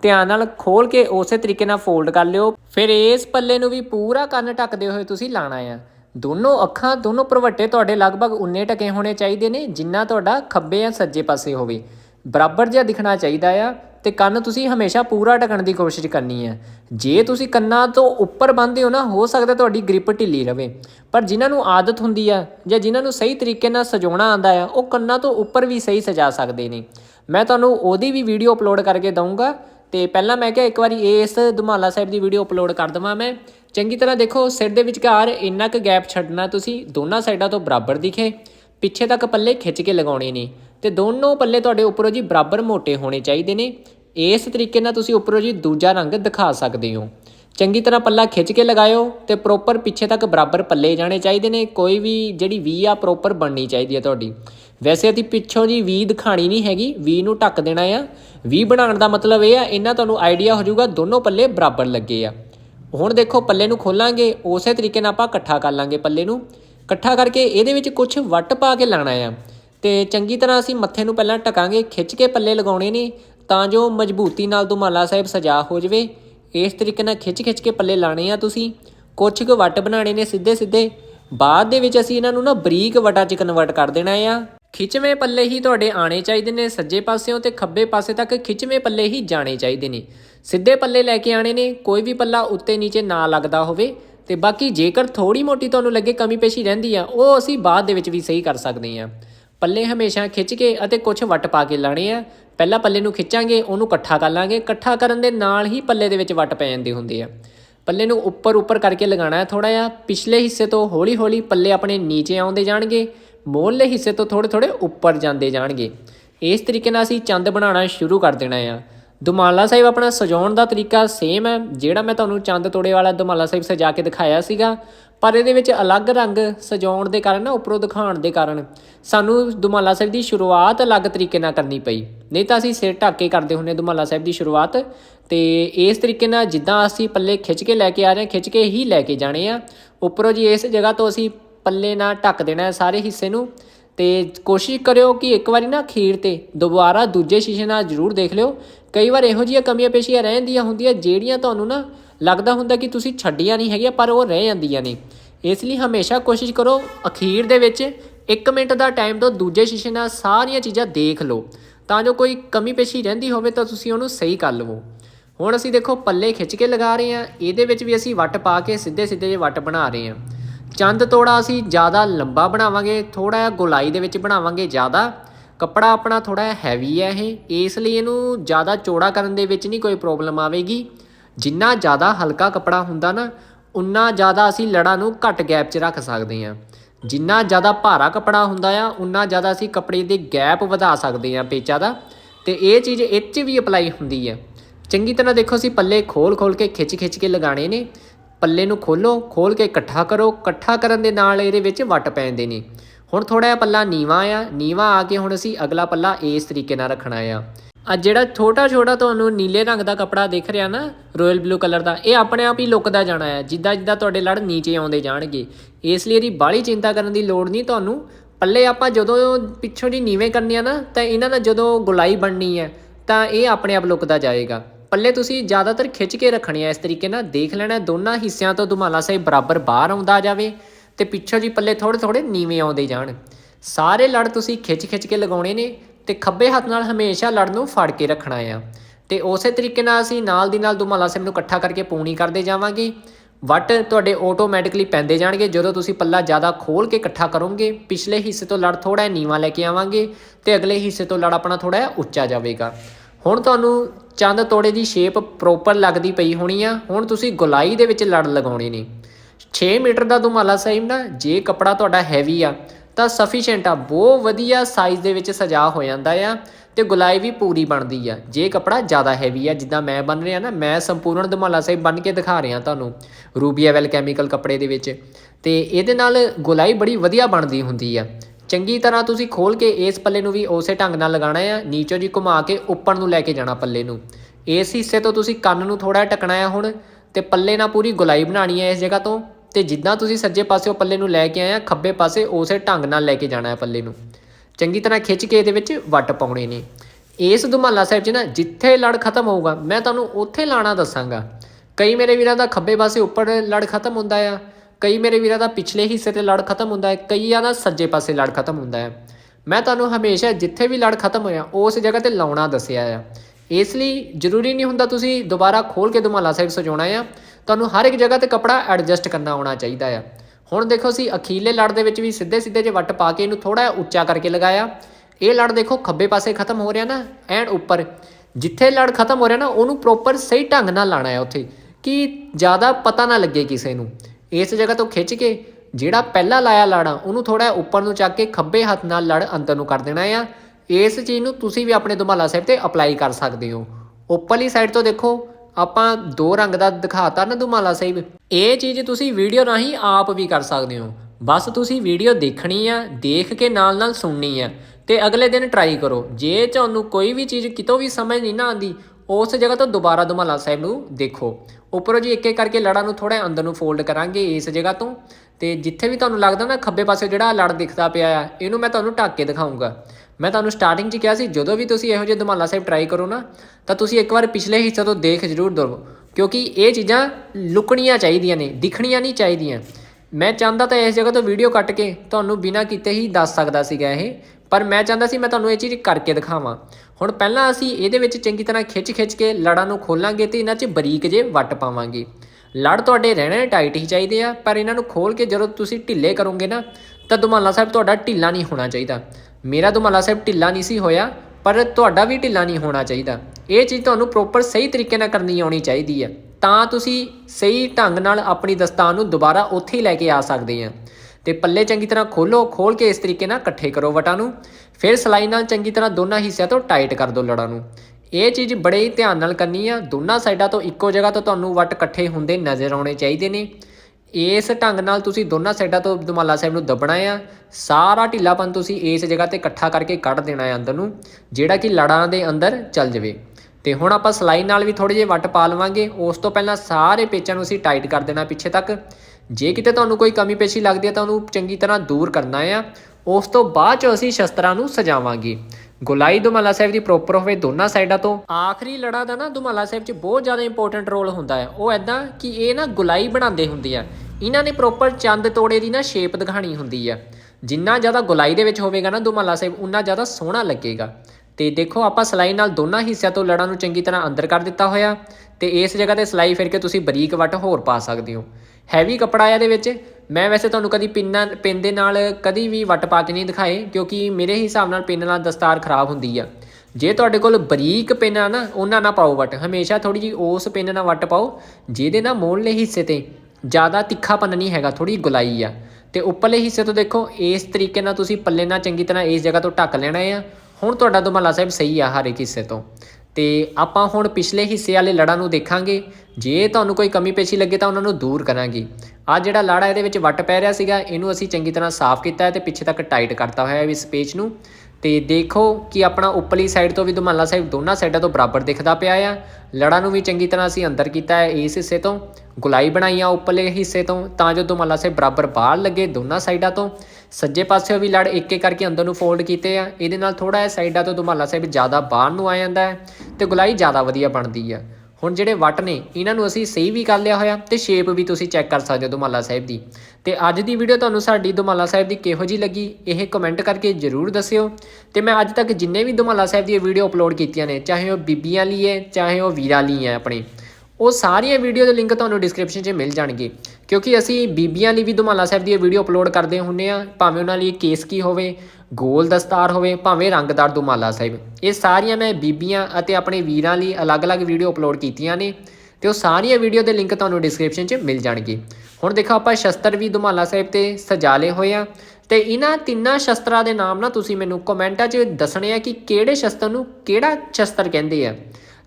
ਧਿਆਨ ਨਾਲ ਖੋਲ ਕੇ ਉਸੇ ਤਰੀਕੇ ਨਾਲ ਫੋਲਡ ਕਰ ਲਿਓ। ਫਿਰ ਇਸ ਪੱਲੇ ਨੂੰ ਵੀ ਪੂਰਾ ਕੰਨ ਢੱਕਦੇ ਹੋਏ ਤੁਸੀਂ ਲਾਣਾ ਆ। ਦੋਨੋਂ ਅੱਖਾਂ, ਦੋਨੋਂ ਪ੍ਰਵੱਟੇ ਤੁਹਾਡੇ ਲਗਭਗ ਉਨੇ ਟਕੇ ਹੋਣੇ ਚਾਹੀਦੇ ਨੇ, ਜਿੰਨਾ ਤੁਹਾਡਾ ਖੱਬੇ ਜਾਂ ਸੱਜੇ ਪਾਸੇ ਹੋਵੇ। ਬਰਾਬਰ ਜਿਹਾ ਦਿਖਣਾ ਚਾਹੀਦਾ ਆ ਤੇ ਕੰਨ ਤੁਸੀਂ ਹਮੇਸ਼ਾ ਪੂਰਾ ਢਕਣ ਦੀ ਕੋਸ਼ਿਸ਼ ਕਰਨੀ ਹੈ ਜੇ ਤੁਸੀਂ ਕੰਨਾਂ ਤੋਂ ਉੱਪਰ ਬੰਨ੍ਹਦੇ ਹੋ ਨਾ, ਹੋ ਸਕਦਾ ਤੁਹਾਡੀ ਗ੍ਰਿਪ ਢਿੱਲੀ ਰਵੇ। ਪਰ ਜਿਨ੍ਹਾਂ ਨੂੰ ਆਦਤ ਹੁੰਦੀ ਆ ਜਾਂ ਜਿਨ੍ਹਾਂ ਨੂੰ ਸਹੀ ਤਰੀਕੇ ਨਾਲ ਸਜਾਉਣਾ ਆਂਦਾ ਆ, ਉਹ ਕੰਨਾਂ ਤੋਂ ਉੱਪਰ ਵੀ ਸਹੀ ਸਜਾ ਸਕਦੇ ਨੇ। ਮੈਂ ਤੁਹਾਨੂੰ ਉਹਦੀ ਵੀ ਵੀਡੀਓ ਅਪਲੋਡ ਕਰਕੇ ਦਊਂਗਾ। ਤੇ ਪਹਿਲਾਂ ਮੈਂ ਕਿਹਾ ਇੱਕ ਵਾਰੀ ਇਸ ਦੁਮਾਲਾ ਸਾਹਿਬ ਦੀ ਵੀਡੀਓ ਅਪਲੋਡ ਕਰ ਦਵਾਂ ਮੈਂ। ਚੰਗੀ ਤਰ੍ਹਾਂ ਦੇਖੋ, ਸਿਰ ਦੇ ਵਿਚਕਾਰ ਇੰਨਾ ਕੁ ਗੈਪ ਛੱਡਣਾ ਤੁਸੀਂ ਦੋਨਾਂ ਸਾਈਡਾਂ ਤੋਂ ਬਰਾਬਰ ਦਿਖੇ। ਪਿੱਛੇ ਤੱਕ ਪੱਲੇ ਖਿੱਚ ਕੇ ਲਗਾਉਣੇ ਨੇ ਤੇ ਦੋਨੋਂ ਪੱਲੇ ਤੁਹਾਡੇ ਉੱਪਰੋਂ ਜੀ ਬਰਾਬਰ ਮੋٹے ਹੋਣੇ ਚਾਹੀਦੇ ਨੇ। ਇਸ ਤਰੀਕੇ ਨਾਲ ਤੁਸੀਂ ਉੱਪਰੋਂ ਜੀ ਦੂਜਾ ਰੰਗ ਦਿਖਾ ਸਕਦੇ ਹੋ। ਚੰਗੀ ਤਰ੍ਹਾਂ ਪੱਲਾ ਖਿੱਚ ਕੇ ਲਗਾਇਓ ਤੇ ਪ੍ਰੋਪਰ ਪਿੱਛੇ ਤੱਕ ਬਰਾਬਰ ਪੱਲੇ ਜਾਣੇ ਚਾਹੀਦੇ ਨੇ। ਕੋਈ ਵੀ ਜਿਹੜੀ ਵੀ ਆ ਪ੍ਰੋਪਰ ਬਣਨੀ ਚਾਹੀਦੀ ਹੈ ਤੁਹਾਡੀ। ਵੈਸੇ ਅਸੀਂ ਪਿੱਛੋਂ ਜੀ ਵੀ ਦਿਖਾਣੀ ਨਹੀਂ ਹੈਗੀ, ਵੀ ਨੂੰ ਢੱਕ ਦੇਣਾ ਆ। ਵੀ ਬਣਾਉਣ ਦਾ ਮਤਲਬ ਇਹ ਆ, ਇਹਨਾਂ ਤੁਹਾਨੂੰ ਆਈਡੀਆ ਹੋ ਜਾਊਗਾ, ਦੋਨੋਂ ਪੱਲੇ ਬਰਾਬਰ ਲੱਗੇ ਆ। ਹੁਣ ਦੇਖੋ, ਪੱਲੇ ਨੂੰ ਖੋਲਾਂਗੇ, ਉਸੇ ਤਰੀਕੇ ਨਾਲ ਆਪਾਂ ਇਕੱਠਾ ਕਰ ਲਾਂਗੇ ਪੱਲੇ ਨੂੰ। ਇਕੱਠਾ ਕਰਕੇ ਇਹਦੇ ਵਿੱਚ ਕੁਝ ਵੱਟ ਪਾ ਕੇ ਲਾਣਾ ਆ। ਤੇ ਚੰਗੀ ਤਰ੍ਹਾਂ ਅਸੀਂ ਮੱਥੇ ਨੂੰ ਪਹਿਲਾਂ ਢਕਾਂਗੇ ਖਿੱਚ ਕੇ ਪੱਲੇ ਲਗਾਉਣੇ ਨੇ, ਤਾਂ ਜੋ ਮਜ਼ਬੂਤੀ ਨਾਲ ਦੁਮਾਲਾ ਸਾਹਿਬ ਸਜਾ ਹੋ ਜਵੇ। ਇਸ ਤਰੀਕੇ ਨਾਲ ਖਿੱਚ ਖਿੱਚ ਕੇ ਪੱਲੇ ਲਾਣੇ ਆ ਤੁਸੀਂ। ਕੁਝ ਕੁ ਵੱਟ ਬਣਾਣੇ ਨੇ ਸਿੱਧੇ ਸਿੱਧੇ ਬਾਅਦ ਦੇ ਵਿੱਚ ਅਸੀਂ ਇਹਨਾਂ ਨੂੰ ਨਾ ਬਰੀਕ ਵਟਾਂ 'ਚ ਕਨਵਰਟ ਕਰ ਦੇਣਾ ਆ। ਖਿੱਚਵੇਂ ਪੱਲੇ ਹੀ ਤੁਹਾਡੇ ਆਣੇ ਚਾਹੀਦੇ ਨੇ, ਸੱਜੇ ਪਾਸਿਓਂ ਤੇ ਖੱਬੇ ਪਾਸੇ ਤੱਕ ਖਿੱਚਵੇਂ ਪੱਲੇ ਹੀ ਜਾਣੇ ਚਾਹੀਦੇ ਨੇ। ਸਿੱਧੇ ਪੱਲੇ ਲੈ ਕੇ ਆਣੇ ਨੇ, ਕੋਈ ਵੀ ਪੱਲਾ ਉੱਤੇ ਨੀਚੇ ਨਾ ਲੱਗਦਾ ਹੋਵੇ। ਤੇ ਬਾਕੀ ਜੇਕਰ ਥੋੜੀ ਮੋਟੀ ਤੁਹਾਨੂੰ ਲੱਗੇ ਕਮੀ ਪੇਸ਼ੀ ਰਹਿੰਦੀ ਆ, ਉਹ ਅਸੀਂ ਬਾਅਦ ਦੇ ਵਿੱਚ ਵੀ ਸਹੀ ਕਰ ਸਕਦੇ ਆ ਪੱਲੇ ਹਮੇਸ਼ਾ ਖਿੱਚ ਕੇ ਅਤੇ ਕੁਝ ਵੱਟ ਪਾ ਕੇ ਲਾਣੇ ਆ। ਪਹਿਲਾਂ ਪੱਲੇ ਨੂੰ ਖਿੱਚਾਂਗੇ, ਉਹਨੂੰ ਇਕੱਠਾ ਕਰ ਲਾਂਗੇ। ਇਕੱਠਾ ਕਰਨ ਦੇ ਨਾਲ ਹੀ ਪੱਲੇ ਦੇ ਵਿੱਚ ਵੱਟ ਪੈ ਜਾਂਦੇ ਹੁੰਦੇ ਆ। ਪੱਲੇ ਨੂੰ ਉੱਪਰ ਉੱਪਰ ਕਰਕੇ ਲਗਾਉਣਾ ਹੈ ਥੋੜਾ ਜਿਹਾ। ਪਿਛਲੇ ਹਿੱਸੇ ਤੋਂ ਹੌਲੀ ਹੌਲੀ ਪੱਲੇ ਆਪਣੇ ਨੀਚੇ ਆਉਂਦੇ ਜਾਣਗੇ। ਮੋਹਲੇ ਹਿੱਸੇ ਤੋਂ ਥੋੜੇ ਥੋੜੇ ਉੱਪਰ ਜਾਂਦੇ ਜਾਣਗੇ। ਇਸ ਤਰੀਕੇ ਨਾਲ ਅਸੀਂ ਚੰਦ ਬਣਾਉਣਾ ਸ਼ੁਰੂ ਕਰ ਦੇਣਾ ਆ। ਦੁਮਾਲਾ ਸਾਹਿਬ ਆਪਣਾ ਸਜਾਉਣ ਦਾ ਤਰੀਕਾ ਸੇਮ ਹੈ, ਜਿਹੜਾ ਮੈਂ ਤੁਹਾਨੂੰ ਚੰਦ ਤੋੜੇ ਵਾਲਾ ਦੁਮਾਲਾ ਸਾਹਿਬ ਸਜਾ ਕੇ ਦਿਖਾਇਆ ਸੀਗਾ। ਪਰ ਇਹਦੇ ਵਿੱਚ ਅਲੱਗ ਰੰਗ ਸਜਾਉਣ ਦੇ ਕਾਰਨ ਨਾ ਉੱਪਰੋਂ ਦਿਖਾਉਣ ਦੇ ਕਾਰਨ ਸਾਨੂੰ ਦੁਮਾਲਾ ਸਾਹਿਬ ਦੀ ਸ਼ੁਰੂਆਤ ਅਲੱਗ ਤਰੀਕੇ ਨਾਲ ਕਰਨੀ ਪਈ। ਨਹੀਂ ਤਾਂ ਅਸੀਂ ਸਿਰ ਢੱਕ ਕੇ ਕਰਦੇ ਹੁੰਨੇ ਦੁਮਾਲਾ ਸਾਹਿਬ ਦੀ ਸ਼ੁਰੂਆਤ। ਤੇ ਇਸ ਤਰੀਕੇ ਨਾਲ ਜਿੱਦਾਂ ਅਸੀਂ ਪੱਲੇ ਖਿੱਚ ਕੇ ਲੈ ਕੇ ਆ ਰਹੇ ਹਾਂ, ਖਿੱਚ ਕੇ ਹੀ ਲੈ ਕੇ ਜਾਣੇ ਆ। ਉੱਪਰੋਂ ਜੀ ਇਸ ਜਗ੍ਹਾ ਤੋਂ ਅਸੀਂ ਪੱਲੇ ਨਾਲ ਢੱਕ ਦੇਣਾ ਸਾਰੇ ਹਿੱਸੇ ਨੂੰ। ਤੇ ਕੋਸ਼ਿਸ਼ ਕਰਿਓ ਕਿ ਇੱਕ ਵਾਰੀ ਨਾ ਅਖੀਰ ਤੇ ਦੁਬਾਰਾ ਦੂਜੇ ਸ਼ੀਸ਼ੇ ਨਾਲ ਜ਼ਰੂਰ ਦੇਖ ਲਿਓ। ਕਈ ਵਾਰ ਇਹੋ ਜਿਹੀਆਂ ਕਮੀਆਂ ਪੇਸ਼ੀਆਂ ਰਹਿੰਦੀਆਂ ਹੁੰਦੀਆਂ ਜਿਹੜੀਆਂ ਤੁਹਾਨੂੰ ਨਾ ਲੱਗਦਾ ਹੁੰਦਾ ਕਿ ਤੁਸੀਂ ਛੱਡੀਆਂ ਨਹੀਂ ਹੈਗੀਆਂ, ਪਰ ਉਹ ਰਹਿ ਜਾਂਦੀਆਂ ਨੇ। ਇਸ ਲਈ ਹਮੇਸ਼ਾ ਕੋਸ਼ਿਸ਼ ਕਰੋ ਅਖੀਰ ਦੇ ਵਿੱਚ 1 ਮਿੰਟ ਦਾ ਟਾਈਮ ਤੋਂ ਦੂਜੇ ਸ਼ੀਸ਼ੇ ਨਾਲ ਸਾਰੀਆਂ ਚੀਜ਼ਾਂ ਦੇਖ ਲਓ। ਤਾਂ ਜੋ ਕੋਈ ਕਮੀ ਪੇਸ਼ੀ ਰਹਿੰਦੀ ਹੋਵੇ ਤਾਂ ਤੁਸੀਂ ਉਹਨੂੰ ਸਹੀ ਕਰ ਲਵੋ। ਹੁਣ ਅਸੀਂ ਦੇਖੋ ਪੱਲੇ ਖਿੱਚ ਕੇ ਲਗਾ ਰਹੇ ਹਾਂ, ਇਹਦੇ ਵਿੱਚ ਵੀ ਅਸੀਂ ਵੱਟ ਪਾ ਕੇ ਸਿੱਧੇ ਸਿੱਧੇ ਜੇ ਵੱਟ ਬਣਾ ਰਹੇ ਹਾਂ। ਚੰਦ ਤੋੜਾ ਅਸੀਂ ਜ਼ਿਆਦਾ ਲੰਬਾ ਬਣਾਵਾਂਗੇ ਥੋੜਾ ਜਿਹਾ ਗੋਲਾਈ ਦੇ ਵਿੱਚ ਬਣਾਵਾਂਗੇ ਜ਼ਿਆਦਾ। ਕੱਪੜਾ ਆਪਣਾ ਥੋੜਾ ਜਿਹਾ ਹੈਵੀ ਹੈ ਇਹ। ਇਸ ਲਈ ਇਹਨੂੰ ਜ਼ਿਆਦਾ ਚੌੜਾ ਕਰਨ ਦੇ ਵਿੱਚ ਨਹੀਂ ਕੋਈ ਪ੍ਰੋਬਲਮ ਆਵੇਗੀ। ਜਿੰਨਾ ਜ਼ਿਆਦਾ ਹਲਕਾ ਕੱਪੜਾ ਹੁੰਦਾ ਨਾ, ਉਨਾ ਜ਼ਿਆਦਾ ਅਸੀਂ ਲੜਾ ਨੂੰ ਘੱਟ ਗੈਪ 'ਚ ਰੱਖ ਸਕਦੇ ਹਾਂ। ਜਿੰਨਾ ਜ਼ਿਆਦਾ ਭਾਰਾ ਕੱਪੜਾ ਹੁੰਦਾ ਆ, ਉਨਾ ਜ਼ਿਆਦਾ ਅਸੀਂ ਕੱਪੜੇ ਦੇ ਗੈਪ ਵਧਾ ਸਕਦੇ ਹਾਂ ਪੇਚਾ ਦਾ। ਤੇ ਇਹ ਚੀਜ਼ ਇਹ 'ਚ ਵੀ ਅਪਲਾਈ ਹੁੰਦੀ ਹੈ। ਚੰਗੀ ਤਰ੍ਹਾਂ ਦੇਖੋ ਅਸੀਂ ਪੱਲੇ ਖੋਲ ਖੋਲ ਕੇ ਖਿੱਚ ਖਿੱਚ ਕੇ ਲਗਾਣੇ ਨੇ। ਪੱਲੇ ਨੂੰ ਖੋਲੋ, ਖੋਲ ਕੇ ਇਕੱਠਾ ਕਰੋ, ਇਕੱਠਾ ਕਰਨ ਦੇ ਨਾਲ ਇਹਦੇ ਵਿੱਚ ਵੱਟ ਪੈਂਦੇ ਨੇ। ਹੁਣ ਥੋੜਾ ਜਿਹਾ ਪੱਲਾ ਨੀਵਾ ਆ ਨੀਵਾ ਆ ਕੇ ਹੁਣ ਅਸੀਂ ਅਗਲਾ ਪੱਲਾ ਇਸ ਤਰੀਕੇ ਨਾਲ ਰੱਖਣਾ ਆ। ਆ ਜਿਹੜਾ ਛੋਟਾ ਛੋਟਾ ਤੁਹਾਨੂੰ ਨੀਲੇ ਰੰਗ ਦਾ ਕੱਪੜਾ ਦਿਖ ਰਿਹਾ ਨਾ, ਰਾਇਲ ਬਲੂ ਕਲਰ ਦਾ, ਇਹ ਆਪਣੇ ਆਪ ਹੀ ਲੁਕਦਾ ਜਾਣਾ ਹੈ ਜਿੱਦਾਂ ਜਿੱਦਾਂ ਤੁਹਾਡੇ ਲੜ ਨੀਚੇ ਆਉਂਦੇ ਜਾਣਗੇ। ਇਸ ਲਈ ਇਹਦੀ ਬਾਹਲੀ ਚਿੰਤਾ ਕਰਨ ਦੀ ਲੋੜ ਨਹੀਂ ਤੁਹਾਨੂੰ। ਪੱਲੇ ਆਪਾਂ ਜਦੋਂ ਪਿੱਛੋਂ ਦੀ ਨੀਵੇਂ ਕਰਨੇ ਆ ਨਾ, ਤਾਂ ਇਹਨਾਂ ਦਾ ਜਦੋਂ ਗੁਲਾਈ ਬਣਨੀ ਹੈ ਤਾਂ ਇਹ ਆਪਣੇ ਆਪ ਲੁਕਦਾ ਜਾਏਗਾ। ਪੱਲੇ ਤੁਸੀਂ ਜ਼ਿਆਦਾਤਰ ਖਿੱਚ ਕੇ ਰੱਖਣੇ ਆ, ਇਸ ਤਰੀਕੇ ਨਾਲ ਦੇਖ ਲੈਣਾ, ਦੋਨਾਂ ਹਿੱਸਿਆਂ ਤੋਂ ਦੁਮਾਲਾ ਸਾਹਿਬ ਬਰਾਬਰ ਬਾਹਰ ਆਉਂਦਾ ਜਾਵੇ ਤੇ ਪਿੱਛੋਂ ਜੀ ਪੱਲੇ ਥੋੜੇ ਥੋੜੇ ਨੀਵੇਂ ਆਉਂਦੇ ਜਾਣ। ਸਾਰੇ ਲੜ ਤੁਸੀਂ ਖਿੱਚ ਖਿੱਚ ਕੇ ਲਗਾਉਣੇ ਨੇ ਤੇ ਖੱਬੇ ਹੱਥ ਨਾਲ ਹਮੇਸ਼ਾ ਲੜ ਨੂੰ ਫੜ ਕੇ ਰੱਖਣਾ ਆ। ਤੇ ਉਸੇ ਤਰੀਕੇ ਨਾਲ ਅਸੀਂ ਨਾਲ ਦੀ ਨਾਲ ਦੁਮਾਲਾ ਸਾਹਿਬ ਨੂੰ ਇਕੱਠਾ ਕਰਕੇ ਪੂਣੀ ਕਰਦੇ ਜਾਵਾਂਗੇ। ਵੱਟ ਤੁਹਾਡੇ ਆਟੋਮੈਟਿਕਲੀ ਪੈਂਦੇ ਜਾਣਗੇ, ਜਦੋਂ ਤੁਸੀਂ ਪੱਲਾ ਜ਼ਿਆਦਾ ਖੋਲ ਕੇ ਇਕੱਠਾ ਕਰੋਗੇ, ਪਿਛਲੇ ਹਿੱਸੇ ਤੋਂ ਲੜ ਥੋੜਾ ਨੀਵਾ ਲੈ ਕੇ ਆਵਾਂਗੇ ਤੇ ਅਗਲੇ ਹਿੱਸੇ ਤੋਂ ਲੜ ਆਪਣਾ ਥੋੜਾ ਜਿਹਾ ਉੱਚਾ ਜਾਵੇਗਾ। ਹੁਣ ਤੁਹਾਨੂੰ ਚੰਦ ਤੋੜੇ ਦੀ ਸ਼ੇਪ ਪ੍ਰੋਪਰ ਲੱਗਦੀ ਪਈ ਹੋਣੀ ਆ। ਹੁਣ ਤੁਸੀਂ ਗੁਲਾਈ ਦੇ ਵਿੱਚ ਲੜ ਲਗਾਉਣੇ ਨੇ 6 ਮੀਟਰ ਦਾ ਦੁਮਾਲਾ ਸਾਹਿਬ ਨਾ, ਜੇ ਕਪੜਾ ਤੁਹਾਡਾ ਹੈਵੀ ਆ, ਤਾਂ ਸਫੀਸ਼ੀਐਂਟ ਆ। ਬਹੁਤ ਵਧੀਆ ਸਾਈਜ਼ ਦੇ ਵਿੱਚ ਸਜਾ ਹੋ ਜਾਂਦਾ ਆ ਤੇ ਗੁਲਾਈ ਵੀ ਪੂਰੀ ਬਣਦੀ ਆ। ਜੇ ਕਪੜਾ ਜ਼ਿਆਦਾ ਹੈਵੀ ਆ, ਜਿੱਦਾਂ ਮੈਂ ਬਣ ਰਿਹਾ ਨਾ, ਮੈਂ ਸੰਪੂਰਨ ਦੁਮਾਲਾ ਸਾਹਿਬ ਬਣ ਕੇ ਦਿਖਾ ਰਿਹਾ ਤੁਹਾਨੂੰ ਰੂਬੀਆ ਵੈਲ ਕੈਮੀਕਲ ਕੱਪੜੇ ਦੇ ਵਿੱਚ। ਤੇ ਇਹਦੇ ਨਾਲ ਗੁਲਾਈ ਬੜੀ ਵਧੀਆ ਬਣਦੀ ਹੁੰਦੀ ਆ। ਚੰਗੀ ਤਰ੍ਹਾਂ ਤੁਸੀਂ ਖੋਲ ਕੇ ਇਸ ਪੱਲੇ ਨੂੰ ਵੀ ਉਸੇ ਢੰਗ ਨਾਲ ਲਗਾਉਣਾ ਆ, ਨੀਚੋਂ ਜੀ ਘੁਮਾ ਕੇ ਉੱਪਰ ਨੂੰ ਲੈ ਕੇ ਜਾਣਾ ਪੱਲੇ ਨੂੰ। ਇਸ ਹਿੱਸੇ ਤੋਂ ਤੁਸੀਂ ਕੰਨ ਨੂੰ ਥੋੜਾ ਟਕਣਾ ਆ ਹੁਣ ਤੇ ਪੱਲੇ ਨਾਲ ਪੂਰੀ ਗੁਲਾਈ ਬਣਾਣੀ ਹੈ ਇਸ ਜਗ੍ਹਾ ਤੋਂ ਤੇ ਜਿੱਦਾਂ ਤੁਸੀਂ ਸੱਜੇ ਪਾਸਿਓਂ ਪੱਲੇ ਨੂੰ ਲੈ ਕੇ ਆਏ ਆ, ਖੱਬੇ ਪਾਸੇ ਉਸੇ ਢੰਗ ਨਾਲ ਲੈ ਕੇ ਜਾਣਾ ਹੈ ਪੱਲੇ ਨੂੰ। ਚੰਗੀ ਤਰ੍ਹਾਂ ਖਿੱਚ ਕੇ ਇਹਦੇ ਵਿੱਚ ਵੱਟ ਪਾਉਣੇ ਨੇ। ਇਸ ਦੁਮਾਲਾ ਸਾਹਿਬ 'ਚ ਨਾ ਜਿੱਥੇ ਲੜ ਖਤਮ ਹੋਊਗਾ, ਮੈਂ ਤੁਹਾਨੂੰ ਉੱਥੇ ਲਾਣਾ ਦੱਸਾਂਗਾ। ਕਈ ਮੇਰੇ ਵੀਰਾਂ ਦਾ ਖੱਬੇ ਪਾਸੇ ਉੱਪਰ ਲੜ ਖਤਮ ਹੁੰਦਾ ਆ ਕਈ ਮੇਰੇ ਵੀਰਾਂ ਦਾ ਪਿਛਲੇ ਹਿੱਸੇ ਤੇ ਲੜ ਖਤਮ ਹੁੰਦਾ ਹੈ, ਕਈਆਂ ਦਾ ਸੱਜੇ ਪਾਸੇ ਲੜ ਖਤਮ ਹੁੰਦਾ ਹੈ। ਮੈਂ ਤੁਹਾਨੂੰ ਹਮੇਸ਼ਾ ਜਿੱਥੇ ਵੀ ਲੜ ਖਤਮ ਹੋਇਆ, ਉਸ ਜਗ੍ਹਾ ਤੇ ਲਾਉਣਾ ਦੱਸਿਆ ਆ। ਇਸ ਲਈ ਜ਼ਰੂਰੀ ਨਹੀਂ ਹੁੰਦਾ ਤੁਸੀਂ ਦੁਬਾਰਾ ਖੋਲ ਕੇ ਦੁਮਾਲਾ ਸਾਹਿਬ ਸਜਾਉਣਾ ਆ। ਤੁਹਾਨੂੰ ਹਰ ਇੱਕ ਜਗ੍ਹਾ ਤੇ ਕਪੜਾ ਐਡਜਸਟ ਕਰਨਾ ਆਉਣਾ ਚਾਹੀਦਾ ਆ। ਹੁਣ ਦੇਖੋ ਅਸੀਂ ਅਖੀਲੇ ਲੜ ਦੇ ਵਿੱਚ ਵੀ ਸਿੱਧੇ ਸਿੱਧੇ ਜੇ ਵੱਟ ਪਾ ਕੇ ਇਹਨੂੰ ਥੋੜਾ ਉੱਚਾ ਕਰਕੇ ਲਗਾਇਆ। ਇਹ ਲੜ ਦੇਖੋ ਖੱਬੇ ਪਾਸੇ ਖਤਮ ਹੋ ਰਿਹਾ ਨਾ ਐਂਡ ਉੱਪਰ। ਜਿੱਥੇ ਲੜ ਖਤਮ ਹੋ ਰਿਹਾ ਨਾ, ਉਹਨੂੰ ਪ੍ਰੋਪਰ ਸਹੀ ਢੰਗ ਨਾਲ ਲਾਣਾ ਹੈ ਉੱਥੇ। ਕਿ ਜ਼ਿਆਦਾ ਪਤਾ ਨਾ ਲੱਗੇ ਕਿਸੇ ਨੂੰ। ਇਸ ਜਗ੍ਹਾ ਤੋਂ ਖਿੱਚ ਕੇ ਜਿਹੜਾ ਪਹਿਲਾਂ ਲਾਇਆ ਲੜ ਉਹਨੂੰ ਥੋੜਾ ਉੱਪਰ ਨੂੰ ਚੱਕ ਕੇ ਖੱਬੇ ਹੱਥ ਨਾਲ ਲੜ ਅੰਦਰ ਨੂੰ ਕਰ ਦੇਣਾ ਆ। ਇਸ ਚੀਜ਼ ਨੂੰ ਤੁਸੀਂ ਵੀ ਆਪਣੇ ਦੁਮਾਲਾ ਸਾਹਿਬ ਤੇ ਅਪਲਾਈ ਕਰ ਸਕਦੇ ਹੋ। ਉੱਪਰਲੀ ਸਾਈਡ ਤੋਂ ਦੇਖੋ, ਆਪਾਂ ਦੋ ਰੰਗ ਦਾ ਦਿਖਾਤਾ ਨਾ ਦੁਮਾਲਾ ਸਾਹਿਬ ਇਹ ਚੀਜ਼ ਤੁਸੀਂ ਵੀਡੀਓ ਰਾਹੀਂ ਆਪ ਵੀ ਕਰ ਸਕਦੇ ਹੋ। ਬਸ ਤੁਸੀਂ ਵੀਡੀਓ ਦੇਖਣੀ ਆ, ਦੇਖ ਕੇ ਨਾਲ ਨਾਲ ਸੁਣਨੀ ਆ। ਤੇ ਅਗਲੇ ਦਿਨ ਟਰਾਈ ਕਰੋ। ਜੇ ਤੁਹਾਨੂੰ ਕੋਈ ਵੀ ਚੀਜ਼ ਕਿਤੋਂ ਵੀ ਸਮਝ ਨਹੀਂ ਨਾ ਆਂਦੀ ਉਸ ਜਗ੍ਹਾ ਤੋਂ ਦੁਬਾਰਾ ਦੁਮਾਲਾ ਸਾਹਿਬ ਨੂੰ ਦੇਖੋ। ਉੱਪਰੋਂ ਜੀ ਇੱਕ ਇੱਕ ਕਰਕੇ ਲੜਾਂ ਨੂੰ ਥੋੜਾ ਅੰਦਰ ਨੂੰ ਫੋਲਡ ਕਰਾਂਗੇ ਇਸ ਜਗ੍ਹਾ ਤੋਂ। ਤੇ ਜਿੱਥੇ ਵੀ ਤੁਹਾਨੂੰ ਲੱਗਦਾ ਨਾ ਖੱਬੇ ਪਾਸੇ ਜਿਹੜਾ ਲੜ ਦਿਖਦਾ ਪਿਆ ਆ, ਇਹਨੂੰ ਮੈਂ ਤੁਹਾਨੂੰ ਢੱਕ ਕੇ ਦਿਖਾਉਂਗਾ ਮੈਂ ਤੁਹਾਨੂੰ ਸਟਾਰਟਿੰਗ 'ਚ ਕਿਹਾ ਸੀ, ਜਦੋਂ ਵੀ ਤੁਸੀਂ ਇਹੋ ਜਿਹੇ ਦਮਾਲਾ ਸਾਹਿਬ ਟਰਾਈ ਕਰੋ ਨਾ, ਤਾਂ ਤੁਸੀਂ ਇੱਕ ਵਾਰ ਪਿਛਲੇ ਹਿੱਸੇ ਤੋਂ ਦੇਖ ਜ਼ਰੂਰ ਦਵੋ, ਕਿਉਂਕਿ ਇਹ ਚੀਜ਼ਾਂ ਲੁਕਣੀਆਂ ਚਾਹੀਦੀਆਂ ਨੇ, ਦਿਖਣੀਆਂ ਨਹੀਂ ਚਾਹੀਦੀਆਂ। ਮੈਂ ਚਾਹੁੰਦਾ ਤਾਂ ਇਸ ਜਗ੍ਹਾ ਤੋਂ ਵੀਡੀਓ ਕੱਟ ਕੇ ਤੁਹਾਨੂੰ ਬਿਨਾਂ ਕੀਤੇ ਹੀ ਦੱਸ ਸਕਦਾ ਸੀਗਾ ਇਹ ਪਰ ਮੈਂ ਚਾਹੁੰਦਾ ਸੀ ਮੈਂ ਤੁਹਾਨੂੰ ਇਹ ਚੀਜ਼ ਕਰਕੇ ਦਿਖਾਵਾਂ। ਹੁਣ ਪਹਿਲਾਂ ਅਸੀਂ ਇਹਦੇ ਵਿੱਚ ਚੰਗੀ ਤਰ੍ਹਾਂ ਖਿੱਚ-ਖਿੱਚ ਕੇ ਲੜਾਂ ਨੂੰ ਖੋਲਾਂਗੇ ਤੇ ਇਹਨਾਂ 'ਚ ਬਰੀਕ ਜੇ ਵੱਟ ਪਾਵਾਂਗੇ। ਲੜ ਤੁਹਾਡੇ ਰਹਿਣੇ ਟਾਈਟ ਹੀ ਚਾਹੀਦੇ ਆ, ਪਰ ਇਹਨਾਂ ਨੂੰ ਖੋਲ ਕੇ ਜਦੋਂ ਤੁਸੀਂ ਢਿੱਲੇ ਕਰੋਗੇ ਨਾ, ਤਾਂ ਦੁਮਾਲਾ ਸਾਹਿਬ ਤੁਹਾਡਾ ਢਿੱਲਾ ਨਹੀਂ ਹੋਣਾ ਚਾਹੀਦਾ। ਮੇਰਾ ਦੁਮਾਲਾ ਸਾਹਿਬ ਢਿੱਲਾ ਨਹੀਂ ਸੀ ਹੋਇਆ, ਪਰ ਤੁਹਾਡਾ ਵੀ ਢਿੱਲਾ ਨਹੀਂ ਹੋਣਾ ਚਾਹੀਦਾ। ਇਹ ਚੀਜ਼ ਤੁਹਾਨੂੰ ਪ੍ਰੋਪਰ ਸਹੀ ਤਰੀਕੇ ਨਾਲ ਕਰਨੀ ਆਉਣੀ ਚਾਹੀਦੀ ਹੈ ਤਾਂ ਤੁਸੀਂ ਸਹੀ ਢੰਗ ਨਾਲ ਆਪਣੀ ਦਸਤਾਨ ਨੂੰ ਦੁਬਾਰਾ ਉੱਥੇ ਹੀ ਲੈ ਕੇ ਆ ਸਕਦੇ ਆ। ਤੇ ਪੱਲੇ ਚੰਗੀ ਤਰ੍ਹਾਂ ਖੋਲੋ, ਖੋਲ ਕੇ ਇਸ ਤਰੀਕੇ ਨਾਲ ਇਕੱਠੇ ਕਰੋ ਵਟਾਂ ਨੂੰ। ਫਿਰ ਸਲਾਈ ਨਾਲ ਚੰਗੀ ਤਰ੍ਹਾਂ ਦੋਨਾਂ ਹਿੱਸਿਆਂ ਤੋਂ ਟਾਈਟ ਕਰ ਦਿਓ ਲੜਾਂ ਨੂੰ। ਇਹ ਚੀਜ਼ ਬੜੇ ਹੀ ਧਿਆਨ ਨਾਲ ਕਰਨੀ ਆ। ਦੋਨਾਂ ਸਾਈਡਾਂ ਤੋਂ ਇੱਕੋ ਜਗ੍ਹਾ ਤੋਂ ਤੁਹਾਨੂੰ ਵੱਟ ਇਕੱਠੇ ਹੁੰਦੇ ਨਜ਼ਰ ਆਉਣੇ ਚਾਹੀਦੇ ਨੇ। ਇਸ ਢੰਗ ਨਾਲ ਤੁਸੀਂ ਦੋਨਾਂ ਸਾਈਡਾਂ ਤੋਂ ਦੁਮਾਲਾ ਸਾਹਿਬ ਨੂੰ ਦੱਬਣਾ ਆ। ਸਾਰਾ ਢਿੱਲਾਪਨ ਤੁਸੀਂ ਇਸ ਜਗ੍ਹਾ ਤੇ ਇਕੱਠਾ ਕਰਕੇ ਕੱਢ ਦੇਣਾ ਹੈ ਅੰਦਰ ਨੂੰ, ਜਿਹੜਾ ਕਿ ਲੜਾਂ ਦੇ ਅੰਦਰ ਚੱਲ ਜਾਵੇ। ਤੇ ਹੁਣ ਆਪਾਂ ਸਲਾਈ ਨਾਲ ਵੀ ਥੋੜੇ ਜਿਹੇ ਵੱਟ ਪਾ ਲਵਾਂਗੇ। ਉਸ ਤੋਂ ਪਹਿਲਾਂ ਸਾਰੇ ਪੇਚਾਂ ਨੂੰ ਅਸੀਂ ਟਾਈਟ ਕਰ ਦੇਣਾ ਪਿੱਛੇ ਤੱਕ। ਜੇ ਕਿਤੇ ਤੁਹਾਨੂੰ ਕੋਈ ਕਮੀ ਪੇਸ਼ੀ ਲੱਗਦੀ ਹੈ ਤਾਂ ਉਹਨੂੰ ਚੰਗੀ ਤਰ੍ਹਾਂ ਦੂਰ ਕਰਨਾ ਆ। ਉਸ ਤੋਂ ਬਾਅਦ ਚ ਅਸੀਂ ਸ਼ਸਤਰਾਂ ਨੂੰ ਸਜਾਵਾਂਗੇ। ਗੁਲਾਈ ਦੁਮਾਲਾ ਸਾਹਿਬ ਦੀ ਪ੍ਰੋਪਰ ਹੋਵੇ ਦੋਨਾਂ ਸਾਈਡਾਂ ਤੋਂ। ਆਖਰੀ ਲੜਾ ਦਾ ਨਾ ਦੁਮਾਲਾ ਸਾਹਿਬ 'ਚ ਬਹੁਤ ਜ਼ਿਆਦਾ ਇੰਪੋਰਟੈਂਟ ਰੋਲ ਹੁੰਦਾ ਹੈ। ਉਹ ਐਦਾਂ ਕਿ ਇਹ ਨਾ ਗੁਲਾਈ ਬਣਾਉਂਦੇ ਹੁੰਦੇ ਆ। ਇਹਨਾਂ ਨੇ ਪ੍ਰੋਪਰ ਚੰਦ ਤੋੜੇ ਦੀ ਨਾ ਸ਼ੇਪ ਦਿਖਾਣੀ ਹੁੰਦੀ ਆ। ਜਿੰਨਾ ਜ਼ਿਆਦਾ ਗੁਲਾਈ ਦੇ ਵਿੱਚ ਹੋਵੇਗਾ ਨਾ ਦੁਮਾਲਾ ਸਾਹਿਬ, ਉਨਾ ਜ਼ਿਆਦਾ ਸੋਹਣਾ ਲੱਗੇਗਾ। ਤੇ ਦੇਖੋ ਆਪਾਂ ਸਲਾਈ ਨਾਲ ਦੋਨਾਂ ਹਿੱਸਿਆਂ ਤੋਂ ਲੜਾਂ ਨੂੰ ਚੰਗੀ ਤਰ੍ਹਾਂ ਅੰਦਰ ਕਰ ਦਿੱਤਾ ਹੋਇਆ। ਤੇ ਇਸ ਜਗ੍ਹਾ ਤੇ ਸਲਾਈ ਫਿਰ ਕੇ ਤੁਸੀਂ ਬਰੀਕ ਵੱਟ ਹੋਰ ਪਾ ਸਕਦੇ ਹੋ। ਹੈਵੀ ਕੱਪੜਾ ਆ ਇਹਦੇ ਵਿੱਚ। ਮੈਂ ਵੈਸੇ ਤੁਹਾਨੂੰ ਕਦੀ ਪਿੰਨਾਂ, ਪਿੰਨ ਦੇ ਨਾਲ ਕਦੀ ਵੀ ਵੱਟ ਪਾ ਕੇ ਨਹੀਂ ਦਿਖਾਏ, ਕਿਉਂਕਿ ਮੇਰੇ ਹਿਸਾਬ ਨਾਲ ਪਿੰਨ ਨਾਲ ਦਸਤਾਰ ਖਰਾਬ ਹੁੰਦੀ ਆ। ਜੇ ਤੁਹਾਡੇ ਕੋਲ ਬਰੀਕ ਪਿੰਨ ਆ ਨਾ, ਉਹਨਾਂ ਨਾਲ ਪਾਓ ਵੱਟ। ਹਮੇਸ਼ਾ ਥੋੜੀ ਜੀ ਉਸ ਪਿੰਨ ਨਾਲ ਵੱਟ ਪਾਓ, ਜਿਹਦੇ ਨਾਲ ਮੋਢਲੇ ਹਿੱਸੇ ਤੇ ਜ਼ਿਆਦਾ ਤਿੱਖਾਪਨ ਨਹੀਂ ਹੈਗਾ ਥੋੜੀ ਗੁਲਾਈ ਆ। ਤੇ ਉੱਪਰਲੇ ਹਿੱਸੇ ਤੋਂ ਦੇਖੋ, ਇਸ ਤਰੀਕੇ ਨਾਲ ਤੁਸੀਂ ਪੱਲੇ ਨਾਲ ਚੰਗੀ ਤਰ੍ਹਾਂ ਇਸ ਜਗ੍ਹਾ ਤੋਂ ਢੱਕ ਲੈਣਾ ਆ। ਹੁਣ ਤੁਹਾਡਾ ਦੁਮਾਲਾ ਸਾਹਿਬ ਸਹੀ ਆ ਹਰ ਇੱਕ ਹਿੱਸੇ ਤੋਂ। ਤੇ ਆਪਾਂ ਹੁਣ ਪਿਛਲੇ ਹਿੱਸੇ ਵਾਲੇ ਲੜਾਂ ਨੂੰ ਦੇਖਾਂਗੇ। ਜੇ ਤੁਹਾਨੂੰ ਕੋਈ ਕਮੀ ਪੇਸ਼ੀ ਲੱਗੇ ਤਾਂ ਉਹਨਾਂ ਨੂੰ ਦੂਰ ਕਰਾਂਗੇ। ਆ ਜਿਹੜਾ ਲੜਾ ਇਹਦੇ ਵਿੱਚ ਵੱਟ ਪੈ ਰਿਹਾ ਸੀਗਾ, ਇਹਨੂੰ ਅਸੀਂ ਚੰਗੀ ਤਰ੍ਹਾਂ ਸਾਫ਼ ਕੀਤਾ ਹੈ ਤੇ ਪਿੱਛੇ ਤੱਕ ਟਾਈਟ ਕਰਤਾ ਹੋਇਆ ਹੈ ਇਸ ਪੇਚ ਨੂੰ। ਤੇ ਦੇਖੋ ਕਿ ਆਪਣਾ ਉੱਪਰਲੀ ਸਾਈਡ ਤੋਂ ਵੀ ਦੁਮਾਲਾ ਸਾਹਿਬ ਦੋਨਾਂ ਸਾਈਡਾਂ ਤੋਂ ਬਰਾਬਰ ਦਿਖਦਾ ਪਿਆ ਆ। ਲੜਾਂ ਨੂੰ ਵੀ ਚੰਗੀ ਤਰ੍ਹਾਂ ਅਸੀਂ ਅੰਦਰ ਕੀਤਾ ਹੈ ਇਸ ਹਿੱਸੇ ਤੋਂ। ਗੁਲਾਈ ਬਣਾਈ ਆ ਉੱਪਰਲੇ ਹਿੱਸੇ ਤੋਂ, ਤਾਂ ਜੋ ਦੁਮਾਲਾ ਸਾਹਿਬ ਬਰਾਬਰ ਬਾਹਰ ਲੱਗੇ ਦੋਨਾਂ ਸਾਈਡਾਂ ਤੋਂ। ਸੱਜੇ ਪਾਸੇ ਵੀ ਲੜ ਇੱਕ ਇੱਕ ਕਰਕੇ ਅੰਦਰ ਨੂੰ ਫੋਲਡ ਕੀਤੇ ਆ। ਇਹਦੇ ਨਾਲ ਥੋੜਾ ਜਿਹਾ ਸਾਈਡਾਂ ਤੋਂ ਦੁਮਾਲਾ ਸਾਹਿਬ ਜ਼ਿਆਦਾ ਬਾਹਰ ਨੂੰ ਆ ਜਾਂਦਾ ਹੈ। ਤੇ ਗੁਲਾਈ ਜ਼ਿਆਦਾ ਵਧੀਆ ਬਣਦੀ ਆ। ਹੁਣ ਜਿਹੜੇ ਵੱਟ ਨੇ, ਇਹਨਾਂ ਨੂੰ ਅਸੀਂ ਸਹੀ ਵੀ ਕਰ ਲਿਆ ਹੋਇਆ ਤੇ ਸ਼ੇਪ ਵੀ ਤੁਸੀਂ ਚੈੱਕ ਕਰ ਸਕਦੇ ਹੋ ਦੁਮਾਲਾ ਸਾਹਿਬ ਦੀ। ਤੇ ਅੱਜ ਦੀ ਵੀਡੀਓ ਤੁਹਾਨੂੰ ਸਾਡੀ ਦੁਮਾਲਾ ਸਾਹਿਬ ਦੀ ਕਿਹੋ ਜੀ ਲੱਗੀ, ਇਹ ਕਮੈਂਟ ਕਰਕੇ ਜਰੂਰ ਦੱਸਿਓ। ਤੇ ਮੈਂ ਅੱਜ ਤੱਕ ਜਿੰਨੇ ਵੀ ਦੁਮਾਲਾ ਸਾਹਿਬ ਦੀਆਂ ਵੀਡੀਓ ਅਪਲੋਡ ਕੀਤੀਆਂ ਨੇ, ਚਾਹੇ ਉਹ ਬੀਬੀਆਂ ਲਈ ਹੈ, ਚਾਹੇ ਉਹ ਵੀਰਾਂ ਲਈ ਹੈ ਆਪਣੇ, ਉਹ ਸਾਰੀਆਂ ਵੀਡੀਓ ਦੇ ਲਿੰਕ ਤੁਹਾਨੂੰ ਡਿਸਕ੍ਰਿਪਸ਼ਨ 'ਚ ਮਿਲ ਜਾਣਗੇ। ਕਿਉਂਕਿ ਅਸੀਂ ਬੀਬੀਆਂ ਲਈ ਵੀ ਦੁਮਾਲਾ ਸਾਹਿਬ ਦੀ ਵੀਡੀਓ ਅਪਲੋਡ ਕਰਦੇ ਹੁੰਨੇ ਆ ਭਾਵੇਂ ਉਹਨਾਂ ਲਈ ਕੇਸ ਕੀ ਹੋਵੇ ਗੋਲ ਦਸਤਾਰ ਹੋਵੇ, ਭਾਵੇਂ ਰੰਗਦਾਰ ਦੁਮਾਲਾ ਸਾਹਿਬ। ਇਹ ਸਾਰੀਆਂ ਮੈਂ ਬੀਬੀਆਂ ਅਤੇ ਆਪਣੇ ਵੀਰਾਂ ਲਈ ਅਲੱਗ-ਅਲੱਗ ਵੀਡੀਓ ਅਪਲੋਡ ਕੀਤੀਆਂ ਨੇ ਤੇ ਉਹ ਸਾਰੀਆਂ ਵੀਡੀਓ ਦੇ ਲਿੰਕ ਤੁਹਾਨੂੰ ਡਿਸਕ੍ਰਿਪਸ਼ਨ 'ਚ ਮਿਲ ਜਾਣਗੇ। ਹੁਣ ਦੇਖੋ ਆਪਾਂ ਸ਼ਸਤਰ ਵੀ ਦੁਮਾਲਾ ਸਾਹਿਬ ਤੇ ਸਜਾ ਲਏ ਹੋਏ ਆ ਤੇ ਇਹਨਾਂ ਤਿੰਨਾਂ ਸ਼ਸਤਰਾਂ ਦੇ ਨਾਮ ਨਾ ਤੁਸੀਂ ਮੈਨੂੰ ਕਮੈਂਟਾਂ 'ਚ ਦੱਸਣੇ ਆ ਕਿ ਕਿਹੜੇ ਸ਼ਸਤਰ ਨੂੰ ਕਿਹੜਾ ਸ਼ਸਤਰ ਕਹਿੰਦੇ ਆ।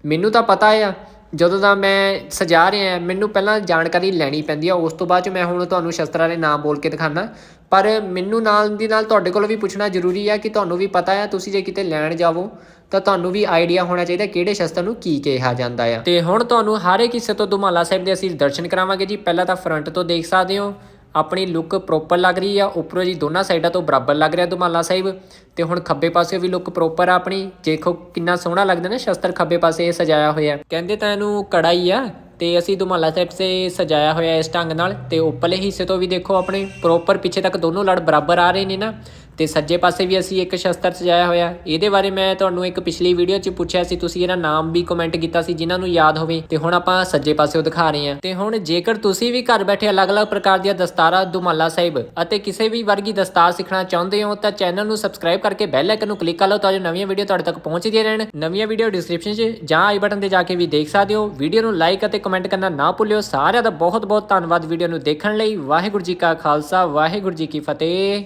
ਮੈਨੂੰ ਤਾਂ ਪਤਾ ਆ ਜਦੋਂ ਦਾ ਮੈਂ ਸਜਾ ਰਿਹਾ, ਮੈਨੂੰ ਪਹਿਲਾਂ ਜਾਣਕਾਰੀ ਲੈਣੀ ਪੈਂਦੀ ਆ, ਉਸ ਤੋਂ ਬਾਅਦ ਚ ਮੈਂ ਹੁਣ ਤੁਹਾਨੂੰ ਸ਼ਸਤਰਾਂ ਦੇ ਨਾਮ ਬੋਲ ਕੇ ਦਿਖਾਣਾ ਪਰ ਮੈਨੂੰ ਨਾਲ ਦੀ ਨਾਲ ਤੁਹਾਡੇ ਕੋਲ ਵੀ ਪੁੱਛਣਾ ਜ਼ਰੂਰੀ ਆ ਕਿ ਤੁਹਾਨੂੰ ਵੀ ਪਤਾ ਆ, ਤੁਸੀਂ ਜੇ ਕਿਤੇ ਲੈਣ ਜਾਵੋ, ਤਾਂ ਤੁਹਾਨੂੰ ਵੀ ਆਈਡੀਆ ਹੋਣਾ ਚਾਹੀਦਾ ਕਿਹੜੇ ਸ਼ਸਤਰ ਨੂੰ ਕੀ ਕਿਹਾ ਜਾਂਦਾ ਆ। ਤੇ ਹੁਣ ਤੁਹਾਨੂੰ ਹਰ ਇੱਕ ਹਿੱਸੇ ਤੋਂ ਦੁਮਾਲਾ ਸਾਹਿਬ ਦੇ ਅਸੀਂ ਦਰਸ਼ਨ ਕਰਾਵਾਂਗੇ ਜੀ। ਪਹਿਲਾਂ ਤਾਂ ਫਰੰਟ ਤੋਂ ਦੇਖ ਸਕਦੇ ਹੋ। ਆਪਣੀ ਲੁੱਕ ਪ੍ਰੋਪਰ ਲੱਗ ਰਹੀ ਆ। ਉੱਪਰੋਂ ਜੀ ਦੋਨਾਂ ਸਾਈਡਾਂ ਤੋਂ ਬਰਾਬਰ ਲੱਗ ਰਿਹਾ ਦੁਮਾਲਾ ਸਾਹਿਬ। ਤੇ ਹੁਣ ਖੱਬੇ ਪਾਸੇ ਵੀ ਲੁੱਕ ਪ੍ਰੋਪਰ ਆ ਆਪਣੀ। ਦੇਖੋ ਕਿੰਨਾ ਸੋਹਣਾ ਲੱਗਦਾ ਨਾ ਸ਼ਸਤਰ ਖੱਬੇ ਪਾਸੇ ਇਹ ਸਜਾਇਆ ਹੋਇਆ। ਕਹਿੰਦੇ ਤਾਂ ਇਹਨੂੰ ਕੜਾਈ ਆ। ਤੇ ਅਸੀਂ ਦੁਮਾਲਾ ਸਾਹਿਬ ਸੇ ਸਜਾਇਆ ਹੋਇਆ ਇਸ ਢੰਗ ਨਾਲ। ਤੇ ਉੱਪਰਲੇ ਹਿੱਸੇ ਤੋਂ ਵੀ ਦੇਖੋ ਆਪਣੇ ਪ੍ਰੋਪਰ ਪਿੱਛੇ ਤੱਕ ਦੋਨੋਂ ਲੜ ਬਰਾਬਰ ਆ ਰਹੇ ਨੇ ਨਾ। ਤੇ ਸੱਜੇ ਪਾਸੇ ਵੀ ਅਸੀਂ ਇੱਕ ਸ਼ਸਤਰ ਸਜਾਇਆ ਹੋਇਆ। ਇਹਦੇ ਬਾਰੇ ਮੈਂ ਤੁਹਾਨੂੰ ਇੱਕ ਪਿਛਲੀ ਵੀਡੀਓ 'ਚ ਪੁੱਛਿਆ ਸੀ, ਤੁਸੀਂ ਇਹਦਾ ਨਾਮ ਵੀ ਕਮੈਂਟ ਕੀਤਾ ਸੀ, ਜਿਨ੍ਹਾਂ ਨੂੰ ਯਾਦ ਹੋਵੇ। ਤੇ ਹੁਣ ਆਪਾਂ ਸੱਜੇ ਪਾਸੇ ਉਹ ਦਿਖਾ ਰਹੇ ਹਾਂ। ਤੇ ਹੁਣ ਜੇਕਰ ਤੁਸੀਂ ਵੀ ਘਰ ਬੈਠੇ ਅਲੱਗ-ਅਲੱਗ ਪ੍ਰਕਾਰ ਦੀਆਂ ਦਸਤਾਰਾਂ ਦੁਮਾਲਾ ਸਾਹਿਬ ਅਤੇ ਕਿਸੇ ਵੀ ਵਰਗੀ ਦਸਤਾਰ ਸਿੱਖਣਾ ਚਾਹੁੰਦੇ ਹੋ, ਤਾਂ ਚੈਨਲ ਨੂੰ ਸਬਸਕ੍ਰਾਈਬ ਕਰਕੇ ਬੈਲ ਆਈਕਨ ਨੂੰ ਕਲਿੱਕ ਕਰ ਲਓ, ਤਾਂ ਜੋ ਨਵੀਆਂ ਵੀਡੀਓ ਤੁਹਾਡੇ ਤੱਕ ਪਹੁੰਚਦੀਆਂ ਰਹਿਣ। ਨਵੀਆਂ ਵੀਡੀਓ ਡਿਸਕ੍ਰਿਪਸ਼ਨ 'ਚ ਜਾਂ ਆਈ ਬਟਨ ਤੇ ਜਾ ਕੇ ਵੀ ਦੇਖ ਸਕਦੇ ਹੋ। ਵੀਡੀਓ ਨੂੰ ਲਾਈਕ ਅਤੇ ਕਮੈਂਟ ਕਰਨਾ ਨਾ ਭੁੱਲਿਓ। ਸਾਰਿਆਂ ਦਾ ਬਹੁਤ-ਬਹੁਤ ਧੰਨਵਾਦ ਵੀਡੀਓ ਨੂੰ ਦੇਖਣ ਲਈ। ਵਾਹਿਗੁਰੂ ਜੀ ਕਾ ਖਾਲਸਾ, ਵਾਹਿਗੁਰੂ ਜੀ ਕੀ ਫਤਿਹ।